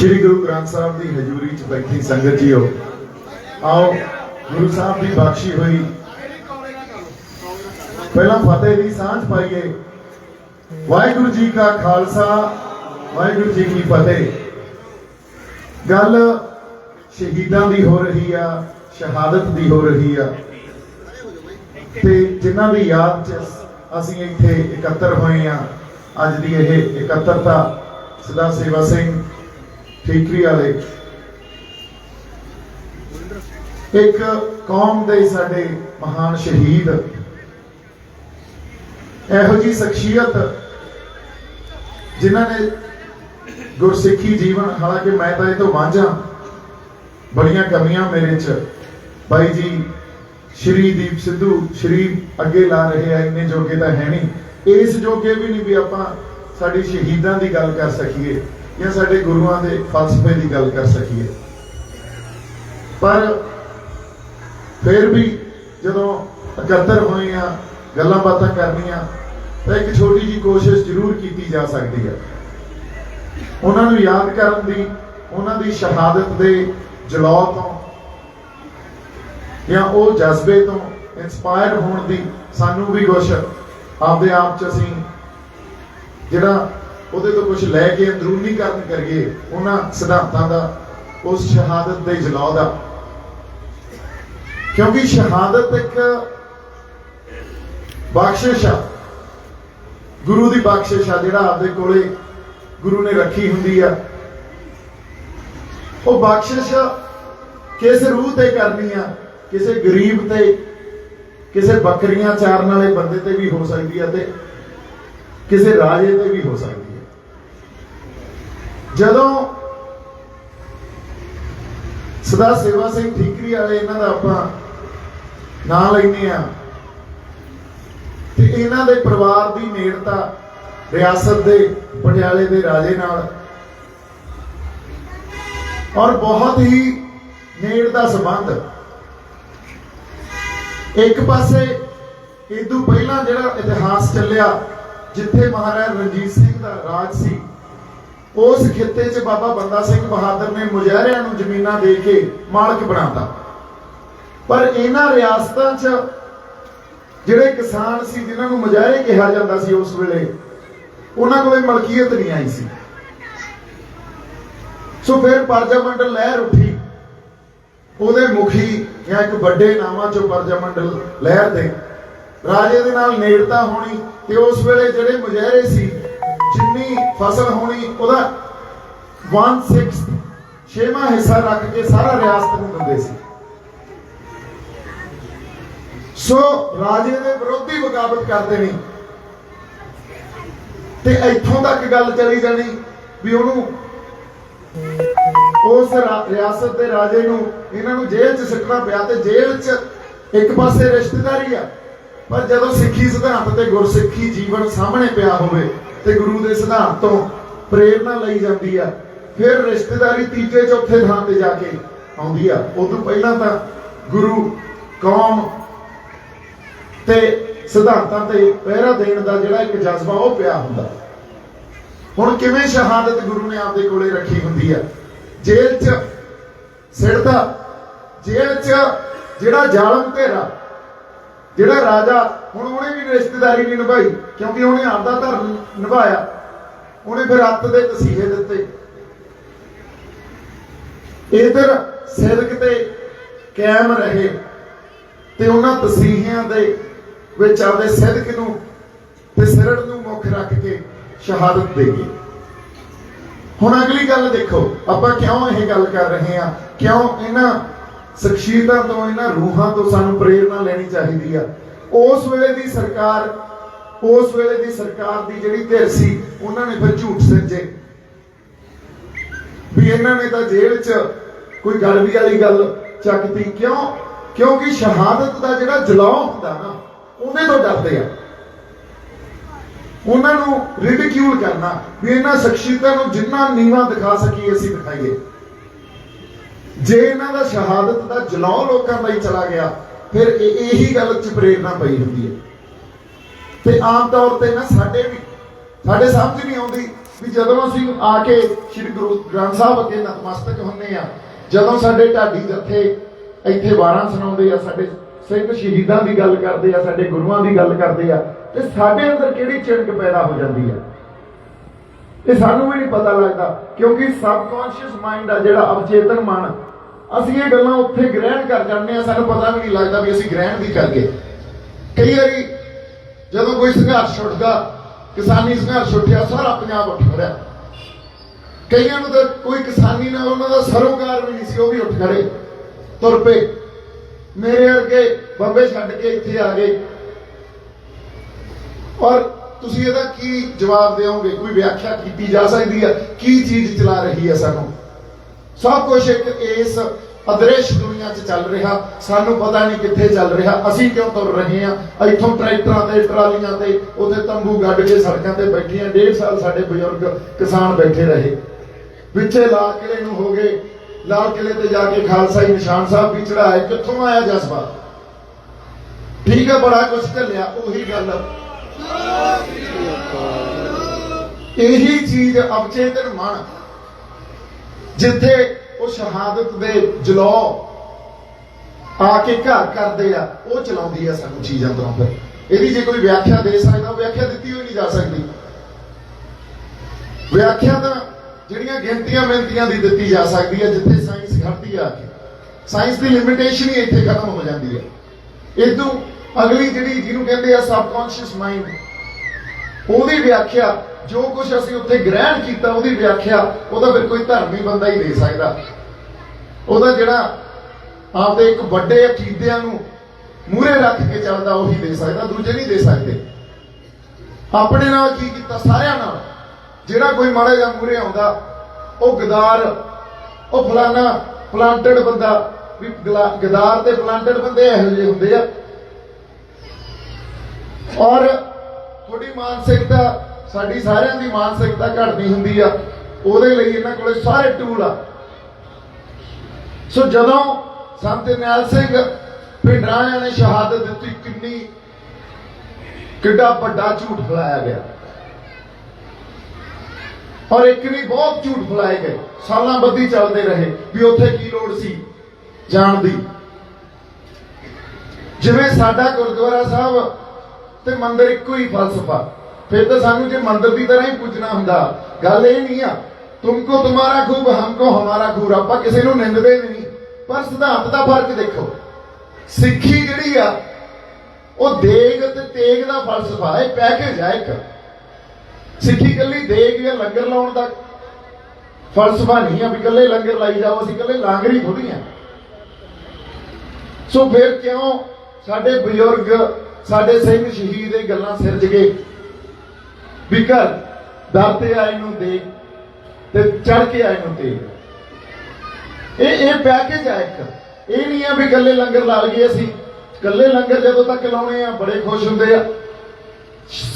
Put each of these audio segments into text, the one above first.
ਸ੍ਰੀ ਗੁਰੂ ਗ੍ਰੰਥ ਸਾਹਿਬ ਦੀ ਹਜ਼ੂਰੀ 'ਚ ਬੈਠੀ ਸੰਗਤ ਜੀਓ, ਆਓ, ਗੁਰੂ ਸਾਹਿਬ ਦੀ ਬਖਸ਼ੀ ਹੋਈ। ਪਹਿਲਾਂ ਫਤਿਹ ਦੀ ਸਾਂਝ ਪਾਈਏ। ਵਾਹਿਗੁਰੂ ਜੀ ਕਾ ਖਾਲਸਾ, ਵਾਹਿਗੁਰੂ ਜੀ ਕੀ ਫਤਿਹ। ਗੱਲ ਸ਼ਹੀਦਾਂ ਦੀ ਹੋ ਰਹੀ ਆ, ਸ਼ਹਾਦਤ ਦੀ ਹੋ ਰਹੀ ਆ। ਤੇ ਜਿਨ੍ਹਾਂ ਦੀ ਯਾਦ 'ਚ ਅਸੀਂ ਇੱਥੇ ਇਕੱਤਰ ਹੋਏ ਆ, ਅੱਜ ਦੀ ਇਹ ਇਕੱਤਰਤਾ ਸਦਾ ਸੇਵਾ ਸਿੰਘ ਠੀਕਰੀ ਵਾਲੇ। ਇੱਕ ਕੌਮ ਦੇ ਸਾਡੇ ਮਹਾਨ ਸ਼ਹੀਦ। ਇਹੋ ਜੀ ਸ਼ਖਸੀਅਤ ਜਿਨ੍ਹਾਂ ਨੇ ਗੁਰਸਿੱਖੀ ਜੀਵਨ, ਹਾਲਾਂਕਿ ਮੈਂ ਤਾਂ ਇਹ ਤੋਂ ਵਾਂਝਾ, ਬੜੀਆਂ ਕਮੀਆਂ ਮੇਰੇ 'ਚ। ਬਾਈ ਜੀ, ਸ਼੍ਰੀ ਦੀਪ ਸਿੱਧੂ, ਸ਼੍ਰੀ ਅੱਗੇ ਲਾ ਰਹੇ ਆ, ਇੰਨੇ ਜੋਗੇ ਤਾਂ ਹੈ ਨਹੀਂ। ਇਸ ਜੋਗੇ ਵੀ ਨਹੀਂ ਵੀ ਆਪਾਂ ਸਾਡੀ ਸ਼ਹੀਦਾਂ ਦੀ ਗੱਲ ਕਰ ਸਕੀਏ। ਜਾਂ ਸਾਡੇ ਗੁਰੂਆਂ ਦੇ ਫਲਸਫੇ ਦੀ ਗੱਲ ਕਰ ਸਕੀਏ। ਪਰ ਫਿਰ ਵੀ ਜਦੋਂ ਇਕੱਤਰ ਹੋਏ ਆ ਗੱਲਾਂ ਬਾਤਾਂ ਕਰਨੀਆਂ, ਤਾਂ ਇੱਕ ਛੋਟੀ ਜੀ ਕੋਸ਼ਿਸ਼ ਜ਼ਰੂਰ ਕੀਤੀ ਜਾ ਸਕਦੀ ਹੈ। ਉਹਨਾਂ ਨੂੰ ਯਾਦ ਕਰਨ ਦੀ, ਉਹਨਾਂ ਦੀ ਸ਼ਹਾਦਤ ਦੇ ਜਲਾਅ ਤੋਂ ਜਾਂ ਉਹ ਜਜ਼ਬੇ ਤੋਂ ਇਨਸਪਾਇਰ ਹੋਣ ਦੀ ਸਾਨੂੰ ਵੀ ਕੁਝ ਆਪਦੇ ਆਪ ਚ ਅਸੀਂ ਜਿਹੜਾ ਉਹਦੇ ਤੋਂ ਕੁਝ ਲੈ ਕੇ ਅੰਦਰੂਨੀਕਰਨ ਕਰੀਏ, ਉਹਨਾਂ ਸਿਧਾਂਤਾਂ ਦਾ, ਉਸ ਸ਼ਹਾਦਤ ਦੇ ਜਲਾਅ ਦਾ। ਕਿਉਂਕਿ ਸ਼ਹਾਦਤ ਇੱਕ ਬਖਸ਼ਿਸ਼ ਆ। ਗੁਰੂ ਦੀ ਬਖਸ਼ਿਸ਼ ਆ, ਜਿਹੜਾ ਆਪਦੇ ਕੋਲੇ ਗੁਰੂ ਨੇ ਰੱਖੀ ਹੁੰਦੀ ਆ। ਉਹ ਬਖਸ਼ਿਸ਼ ਕਿਸ ਰੂਹ ਤੇ ਕਰਨੀ ਆ, ਕਿਸੇ ਗਰੀਬ ਤੇ, ਕਿਸੇ ਬੱਕਰੀਆਂ ਚਾਰਨ ਵਾਲੇ ਬੰਦੇ ਤੇ ਵੀ ਹੋ ਸਕਦੀ ਆ ਤੇ ਕਿਸੇ ਰਾਜੇ ਤੇ ਵੀ ਹੋ ਸਕਦੀ ਜਦੋਂ ਸਦਾ ਸੇਵਾ ਸਿੰਘ ਠੀਕਰੀ ਵਾਲੇ ਇਹਨਾਂ ਦਾ ਆਪਾਂ ਨਾਂ ਲੈਂਦੇ ਆ ਤੇ ਇਹਨਾਂ ਦੇ ਪਰਿਵਾਰ ਦੀ ਨੇੜਤਾ ਰਿਆਸਤ ਦੇ ਪਟਿਆਲੇ ਦੇ ਰਾਜੇ ਨਾਲ ਔਰ ਬਹੁਤ ਹੀ ਨੇੜ ਦਾ ਸੰਬੰਧ। ਇੱਕ ਪਾਸੇ ਇਦੋਂ ਪਹਿਲਾਂ ਜਿਹੜਾ ਇਤਿਹਾਸ ਚੱਲਿਆ, ਜਿੱਥੇ ਮਹਾਰਾਜਾ ਰਣਜੀਤ ਸਿੰਘ ਦਾ ਰਾਜ ਸੀ ਉਸ ਖਿੱਤੇ 'ਚ ਬਾਬਾ ਬੰਦਾ ਸਿੰਘ ਬਹਾਦਰ ਨੇ ਮੁਜ਼ਾਹਰਿਆਂ ਨੂੰ ਜ਼ਮੀਨਾਂ ਦੇ ਕੇ ਮਾਲਕ ਬਣਾਤਾ। ਪਰ ਇਹਨਾਂ ਰਿਆਸਤਾਂ 'ਚ ਜਿਹੜੇ ਕਿਸਾਨ ਸੀ, ਜਿਨ੍ਹਾਂ ਨੂੰ ਮੁਜ਼ਾਹਰੇ ਕਿਹਾ ਜਾਂਦਾ ਸੀ ਉਸ ਵੇਲੇ, ਉਹਨਾਂ ਕੋਲੇ ਮਲਕੀਅਤ ਨਹੀਂ ਆਈ ਸੀ। ਸੋ ਫਿਰ ਪਰਜਾ ਮੰਡਲ ਲਹਿਰ ਉੱਠੀ। ਉਹਦੇ ਮੁਖੀ ਜਾਂ ਇੱਕ ਵੱਡੇ ਨਾਮਾਂ ਚੋਂ ਪਰਜਾਮੰਡਲ ਲਹਿਰ ਦੇ। ਰਾਜੇ ਦੇ ਨਾਲ ਨੇੜਤਾ ਹੋਣੀ ਤੇ ਉਸ ਵੇਲੇ ਜਿਹੜੇ ਮੁਜ਼ਾਹਰੇ ਸੀ ਜਿੰਨੀ ਫਸਲ ਹੋਣੀ ਉਹਦਾ 1/6 ਛੇਵਾਂ ਹਿੱਸਾ ਰੱਖ ਕੇ ਸਾਰਾ ਰਿਆਸਤ ਨੂੰ ਦਿੰਦੇ ਸੀ। ਸੋ ਰਾਜੇ ਦੇ ਵਿਰੋਧੀ ਬਗਾਵਤ ਕਰਦੇ ਨਹੀਂ ਤੇ ਇੱਥੋਂ ਤੱਕ ਗੱਲ ਚਲੀ ਜਾਣੀ ਵੀ ਉਹਨੂੰ ਉਸ ਰਾ- ਰਿਆਸਤ ਦੇ ਰਾਜੇ ਨੂੰ ਇਹਨਾਂ ਨੂੰ ਜੇਲ੍ਹ 'ਚ ਸਿੱਟਣਾ ਪਿਆ ਤੇ ਜੇਲ੍ਹ 'ਚ ਇੱਕ ਪਾਸੇ ਰਿਸ਼ਤੇਦਾਰੀ ਆ, ਪਰ ਜਦੋਂ ਸਿੱਖੀ ਸਿਧਾਂਤ ਤੇ ਗੁਰਸਿੱਖੀ ਜੀਵਨ ਸਾਹਮਣੇ ਪਿਆ ਹੋਵੇ ਤੇ ਗੁਰੂ ਦੇ ਸਿਧਾਂਤ ਤੋਂ ਪ੍ਰੇਰਣਾ ਲਈ ਜਾਂਦੀ ਆ। ਫਿਰ ਰਿਸ਼ਤੇਦਾਰੀ ਤੀਜੇ ਚੌਥੇ ਥਾਂ ਤੇ ਜਾ ਕੇ ਆਉਂਦੀ ਆ। ਉਦੋਂ ਪਹਿਲਾਂ ਤਾਂ ਗੁਰੂ ਕੌਮ ਤੇ ਸਿਧਾਂਤਾਂ ਤੇ ਪਹਿਰਾ ਦੇਣ ਦਾ ਜਿਹੜਾ ਇੱਕ ਜਜ਼ਬਾ ਉਹ ਪਿਆ ਹੁੰਦਾ। ਹੁਣ ਕਿਵੇਂ ਸ਼ਹਾਦਤ ਗੁਰੂ ਨੇ ਆਪਦੇ ਕੋਲੇ ਰੱਖੀ ਹੁੰਦੀ ਆ? ਜੇਲ੍ਹ 'ਚ ਸਿੜਦਾ ਜੇਲ੍ਹ 'ਚ ਜਿਹੜਾ ਜ਼ਾਲਮ ਘੇਰਾ ਜਿਹੜਾ ਰਾਜਾ, ਹੁਣ ਉਹਨੇ ਵੀ ਰਿਸ਼ਤੇਦਾਰੀ ਨਹੀਂ ਨਿਭਾਈ, ਕਿਉਂਕਿ ਉਹਨੇ ਆਪਦਾ ਧਰਮ ਨਿਭਾਇਆ। ਉਹਨੇ ਫਿਰ ਅੱਤ ਦੇ ਤਸੀਹੇ ਦਿੱਤੇ। ਇਧਰ ਸਿਦਕ ਤੇ ਕਾਇਮ ਰਹੇ ਤੇ ਉਹਨਾਂ ਤਸੀਹਿਆਂ ਦੇ ਵਿੱਚ ਆਪਦੇ ਸਿਦਕ ਨੂੰ ਤੇ ਸਿਰੜ ਨੂੰ ਮੁੱਖ ਰੱਖ ਕੇ ਸ਼ਹਾਦਤ ਦੇ ਗਏ। ਹੁਣ ਅਗਲੀ ਗੱਲ ਦੇਖੋ, ਆਪਾਂ ਕਿਉਂ ਇਹ ਗੱਲ ਕਰ ਰਹੇ ਹਾਂ? ਕਿਉਂ ਇਹਨਾਂ ਸ਼ਖਸੀਅਤਾਂ ਤੋਂ ਇਹਨਾਂ ਰੂਹਾਂ ਤੋਂ ਸਾਨੂੰ ਪ੍ਰੇਰਣਾ ਲੈਣੀ ਚਾਹੀਦੀ ਆ। ਉਸ ਵੇਲੇ ਦੀ ਸਰਕਾਰ, ਉਸ ਵੇਲੇ ਦੀ ਸਰਕਾਰ ਦੀ ਜਿਹੜੀ ਧਿਰ ਸੀ, ਉਹਨਾਂ ਨੇ ਫਿਰ ਝੂਠ ਸਿੰਜੇ। ਵੀ ਇਹਨਾਂ ਨੇ ਤਾਂ ਜੇਲ੍ਹ 'ਚ ਕੋਈ ਗੜਬੀ ਵਾਲੀ ਗੱਲ ਚੱਕਤੀ ਕਿਉਂ? ਕਿਉਂਕਿ ਸ਼ਹਾਦਤ ਦਾ ਜਿਹੜਾ ਜਲਾਅ ਹੁੰਦਾ ਨਾ ਉਹਦੇ ਤੋਂ ਡਰਦੇ ਆ। ਉਹਨਾਂ ਨੂੰ ਰਿਡਿਕਿਊਲ ਕਰਨਾ, ਵੀ ਇਹਨਾਂ ਸ਼ਖਸੀਅਤਾਂ ਨੂੰ ਜਿੰਨਾ ਨੀਵਾ ਦਿਖਾ ਸਕੀਏ, ਅਸੀਂ ਦਿਖਾਈਏ। ਜੇ ਇਹਨਾਂ ਦਾ ਸ਼ਹਾਦਤ ਦਾ ਜਲਾਅ ਲੋਕਾਂ ਲਈ ਚਲਾ ਗਿਆ, ਫਿਰ ਇਹੀ ਗੱਲ 'ਚ ਪ੍ਰੇਰਣਾ ਪਈ ਹੁੰਦੀ ਹੈ। ਤੇ ਆਮ ਤੌਰ ਤੇ ਨਾ ਸਾਡੇ ਵੀ, ਸਾਡੇ ਸਮਝ ਨਹੀਂ ਆਉਂਦੀ ਵੀ ਜਦੋਂ ਅਸੀਂ ਆ ਕੇ ਸ੍ਰੀ ਗੁਰੂ ਗ੍ਰੰਥ ਸਾਹਿਬ ਅੱਗੇ ਨਤਮਸਤਕ ਹੁੰਨੇ ਆ, ਜਦੋਂ ਸਾਡੇ ਢਾਡੀ ਜੱਥੇ ਇੱਥੇ ਵਾਰਾਂ ਸੁਣਾਉਂਦੇ ਆ, ਸਾਡੇ ਸਿੰਘ ਸ਼ਹੀਦਾਂ ਦੀ ਗੱਲ ਕਰਦੇ ਆ, ਸਾਡੇ ਗੁਰੂਆਂ ਦੀ ਗੱਲ ਕਰਦੇ ਆ, ਤੇ ਸਾਡੇ ਅੰਦਰ ਕਿਹੜੀ ਚਿੰਕ ਪੈਦਾ ਹੋ ਜਾਂਦੀ ਆ? ਇਹ ਸਾਨੂੰ ਵੀ ਨਹੀਂ ਪਤਾ ਲੱਗਦਾ, ਕਿਉਂਕਿ ਸਬਕੌਂਸ਼ੀਅਸ ਮਾਈਂਡ ਆ ਜਿਹੜਾ ਅਵਚੇਤਨ ਮਨ ਅਸੀਂ ਇਹ ਗੱਲਾਂ ਉੱਥੇ ਗ੍ਰਹਿਣ ਕਰ ਜਾਂਦੇ ਆ ਸਾਨੂੰ ਪਤਾ ਵੀ ਨਹੀਂ ਲੱਗਦਾ ਵੀ ਅਸੀਂ ਗ੍ਰਹਿਣ ਵੀ ਕਰ ਗਏ। ਕਈ ਵਾਰੀ ਜਦੋਂ ਕੋਈ ਸੰਘਰਸ਼ ਉੱਠਦਾ, ਕਿਸਾਨੀ ਸੰਘਰਸ਼ ਉੱਠਿਆ, ਸਾਰਾ ਪੰਜਾਬ ਉੱਠ ਖੜਿਆ। ਕਈਆਂ ਨੂੰ ਤਾਂ ਕੋਈ ਕਿਸਾਨੀ ਨਾਲ ਉਹਨਾਂ ਦਾ ਸਰੋਕਾਰ ਵੀ ਨਹੀਂ ਸੀ, ਉਹ ਵੀ ਉੱਠ ਖੜੇ। ਤੁਰ ਪਏ। ਮੇਰੇ ਵਰਗੇ ਬੰਬੇ ਛੱਡ ਕੇ ਇੱਥੇ ਆ ਗਏ। ਔਰ ਤੁਸੀਂ ਇਹਦਾ ਕੀ ਜਵਾਬ ਦਿਓਗੇ? ਕੋਈ ਵਿਆਖਿਆ ਕੀਤੀ ਜਾ ਸਕਦੀ ਹੈ? ਕੀ ਚੀਜ਼ ਚਲਾ ਰਹੀ ਹੈ ਸਾਨੂੰ? ਸਭ ਕੁਝ ਇੱਕ ਇਸ ਅਦ੍ਰਿਸ਼ ਦੁਨੀਆ 'ਚ ਚੱਲ ਰਿਹਾ। ਸਾਨੂੰ ਪਤਾ ਨਹੀਂ ਕਿੱਥੇ ਚੱਲ ਰਿਹਾ। ਅਸੀਂ ਕਿਉਂ ਤੁਰ ਰਹੇ ਹਾਂ? ਇੱਥੋਂ ਟਰੈਕਟਰਾਂ ਤੇ, ਟਰਾਲੀਆਂ ਤੇ, ਉੱਥੇ ਤੰਬੂ ਗੱਡ ਕੇ ਸੜਕਾਂ ਤੇ ਬੈਠੇ ਆ ਡੇਢ ਸਾਲ ਸਾਡੇ ਬਜ਼ੁਰਗ ਕਿਸਾਨ ਬੈਠੇ ਰਹੇ। ਪਿੱਛੇ ਲਾਲ ਕਿਲੇ ਨੂੰ ਹੋ ਗਏ। ਲਾਲ ਕਿਲੇ ਤੇ ਜਾ ਕੇ ਖਾਲਸਾ ਹੀ ਨਿਸ਼ਾਨ ਸਾਹਿਬ ਵੀ ਚੜਾਇਆ ਕਿੱਥੋਂ ਆਇਆ ਜਜ਼ਬਾ? ਠੀਕ ਹੈ, ਬੜਾ ਕੁਝ ਢੱਲਿਆ ਉਹੀ ਗੱਲ। ਇਹੀ ਚੀਜ਼ ਅਵਚੇਤਨ ਮਨ। ਜਿੱਥੇ ਉਹ ਸ਼ਹਾਦਤ ਦੇ ਜਲੋ ਆ ਕੇ ਘਰ ਕਰਦੇ ਆ, ਉਹ ਚਲਾਉਂਦੀ ਆ ਸਾਨੂੰ ਚੀਜ਼ ਅੰਦਰੋਂ ਫਿਰ ਇਹਦੀ ਜੇ ਕੋਈ ਵਿਆਖਿਆ ਦੇ ਸਕਦਾ ਵਿਆਖਿਆ ਦਿੱਤੀ ਹੋਈ ਨਹੀਂ ਜਾ ਸਕਦੀ। ਵਿਆਖਿਆ ਤਾਂ ਜਿਹੜੀਆਂ ਗਿਣਤੀਆਂ ਮਿੰਤੀਆਂ ਦੀ ਦਿੱਤੀ ਜਾ ਸਕਦੀ ਹੈ ਜਿੱਥੇ ਸਾਇੰਸ ਘੜਦੀ ਆ ਕੇ। ਸਾਇੰਸ ਦੀ ਲਿਮਿਟੇਸ਼ਨ ਹੀ ਇੱਥੇ ਖਤਮ ਹੋ ਜਾਂਦੀ ਹੈ ਇਦੋਂ ਅਗਲੀ ਜਿਹੜੀ ਜਿਹਨੂੰ ਕਹਿੰਦੇ ਆ ਸਬਕੌਂਸ਼ੀਅਸ ਮਾਈਂਡ ਉਹਦੀ ਵਿਆਖਿਆ, ਜੋ ਕੁਝ ਅਸੀਂ ਉੱਥੇ ਗ੍ਰਹਿਣ ਕੀਤਾ, ਉਹਦੀ ਵਿਆਖਿਆ, ਉਹਦਾ ਫਿਰ ਕੋਈ ਧਰਮੀ ਬੰਦਾ ਹੀ ਦੇ ਸਕਦਾ। ਉਹਦਾ ਜਿਹੜਾ ਆਪਦੇ ਇੱਕ ਵੱਡੇ ਅਕੀਦਿਆਂ ਨੂੰ ਮੂਹਰੇ ਰੱਖ ਕੇ ਚੱਲਦਾ, ਉਹੀ ਦੇ ਸਕਦਾ, ਦੂਜੇ ਨਹੀਂ ਦੇ ਸਕਦੇ। ਆਪਣੇ ਨਾਲ ਕੀ ਕੀਤਾ? ਸਾਰਿਆਂ ਨਾਲ। ਜਿਹੜਾ ਕੋਈ ਮਾੜਾ ਜਿਹਾ ਮੂਹਰੇ ਆਉਂਦਾ, ਉਹ ਗਦਾਰ, ਉਹ ਫਲਾਣਾ ਪਲਾਂਟਡ ਬੰਦਾ, ਵੀ ਗਲਾ- ਗਦਾਰ ਤੇ ਪਲਾਂਟਡ ਬੰਦੇ ਇਹੋ ਜਿਹੇ ਹੁੰਦੇ ਆ। ਔਰ ਤੁਹਾਡੀ ਮਾਨਸਿਕਤਾ, ਸਾਡੀ ਸਾਰਿਆਂ ਦੀ ਮਾਨਸਿਕਤਾ ਘਟਦੀ ਹੁੰਦੀ ਆ। ਉਹਦੇ ਲਈ ਇਹਨਾਂ ਕੋਲੇ ਸਾਰੇ ਟੂਲ ਆ। ਸੋ ਜਦੋਂ ਸੰਤ ਨਿਆਲ ਸਿੰਘ ਭਿੰਡਰਾਂਿਆਂ ਨੇ ਸ਼ਹਾਦਤ ਦਿੱਤੀ, ਕਿੰਨੀ, ਕਿੱਡਾ ਵੱਡਾ ਝੂਠ ਫਲਾਇਆ ਗਿਆ। ਔਰ ਇੱਕ ਨਹੀਂ ਬਹੁਤ ਝੂਠ ਫਲਾਏ ਗਏ। ਸਾਲਾਂ ਬੱਧੀ ਚੱਲਦੇ ਰਹੇ ਵੀ ਉੱਥੇ ਕੀ ਲੋੜ ਸੀ ਜਾਣ ਦੀ। ਜਿਵੇਂ ਸਾਡਾ ਗੁਰਦੁਆਰਾ ਸਾਹਿਬ ਤੇ ਮੰਦਿਰ ਇੱਕੋ ਹੀ ਫਲਸਫਾ। ਫਿਰ ਤਾਂ ਸਾਨੂੰ ਜੇ ਮੰਦਿਰ ਦੀ ਤਰ੍ਹਾਂ ਹੀ ਪੁੱਜਣਾ ਹੁੰਦਾ, ਗੱਲ ਇਹ ਨਹੀਂ ਆ, ਤੁਮਕੋ ਤੁਮਾਰਾ ਖੂਬ, ਹਮਕੋ ਹਮਾਰਾ ਖੂਬ, ਆਪਾਂ ਕਿਸੇ ਨੂੰ ਨਿੰਦਦੇ ਨਹੀਂ। ਪਰ ਸਿਧਾਂਤ ਦਾ ਫ਼ਰਕ ਦੇਖੋ। ਸਿੱਖੀ ਜਿਹੜੀ ਆ, ਉਹ ਦੇਗ ਤੇ ਤੇਗ ਦਾ ਫਲਸਫਾ ਹੈ ਪੈਕੇਜ ਹੈ ਇੱਕ। ਸਿੱਖੀ ਕੱਲੀ ਦੇਗ ਜਾਂ ਲੰਗਰ ਲਾਉਣ ਦਾ ਫਲਸਫਾ ਨਹੀਂ ਆ ਵੀ ਕੱਲੇ ਲੰਗਰ ਲਾਈ ਜਾਓ, ਅਸੀਂ ਕੱਲੇ ਲਾਂਗਰੀ ਥੋੜੀ ਆ। ਸੋ ਫਿਰ ਕਿਉਂ ਸਾਡੇ ਬਜ਼ੁਰਗ ਸਾਡੇ ਸਿੰਘ ਸ਼ਹੀਦ ਇਹ ਗੱਲਾਂ ਸਿਰਜ ਗਏ। ਵੀ ਘਰ ਦਰ ਤੇ ਆਏ ਨੂੰ ਦੇ ਤੇ ਚੜ ਕੇ ਆਏ ਨੂੰ ਤੇ ਇਹ ਇਹ ਪੈਕੇਜ ਆ ਇੱਕ। ਇਹ ਨਹੀਂ ਆ ਵੀ ਗੱਲੇ ਲੰਗਰ ਲਾ ਲਈਏ ਅਸੀਂ। ਗੱਲੇ ਲੰਗਰ ਜਦੋਂ ਤੱਕ ਲਾਉਣੇ ਆ, ਬੜੇ ਖੁਸ਼ ਹੁੰਦੇ ਆ।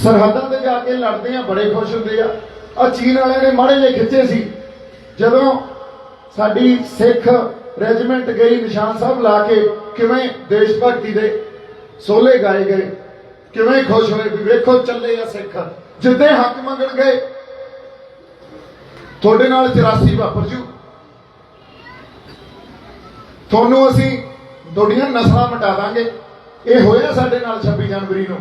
ਸਰਹੱਦਾਂ ਤੇ ਜਾ ਕੇ ਲੜਦੇ ਆ, ਬੜੇ ਖੁਸ਼ ਹੁੰਦੇ ਆ। ਆ ਚੀਨ ਵਾਲਿਆਂ ਨੇ ਮਾੜੇ ਜਿਹੇ ਖਿੱਚੇ ਸੀ। ਜਦੋਂ ਸਾਡੀ ਸਿੱਖ ਰੈਜੀਮੈਂਟ ਗਈ ਨਿਸ਼ਾਨ ਸਾਹਿਬ ਲਾ ਕੇ, ਕਿਵੇਂ ਦੇਸ਼ ਭਗਤੀ ਦੇ ਸੋਲੇ ਗਾਏ ਗਏ। ਕਿਵੇਂ ਖੁਸ਼ ਹੋਏ ਵੀ ਵੇਖੋ ਚੱਲੇ ਆ ਸਿੱਖ। ਜਿੱਦੇ ਹੱਕ ਮੰਗਣ ਗਏ ਤੁਹਾਡੇ ਨਾਲ 84 ਵਾਪਰ ਜੂ। ਤੁਹਾਨੂੰ ਅਸੀਂ ਤੁਹਾਡੀਆਂ ਨਸਲਾਂ ਮਿਟਾ ਦਾਂਗੇ। ਇਹ ਹੋਇਆ ਸਾਡੇ ਨਾਲ 26 ਜਨਵਰੀ ਨੂੰ।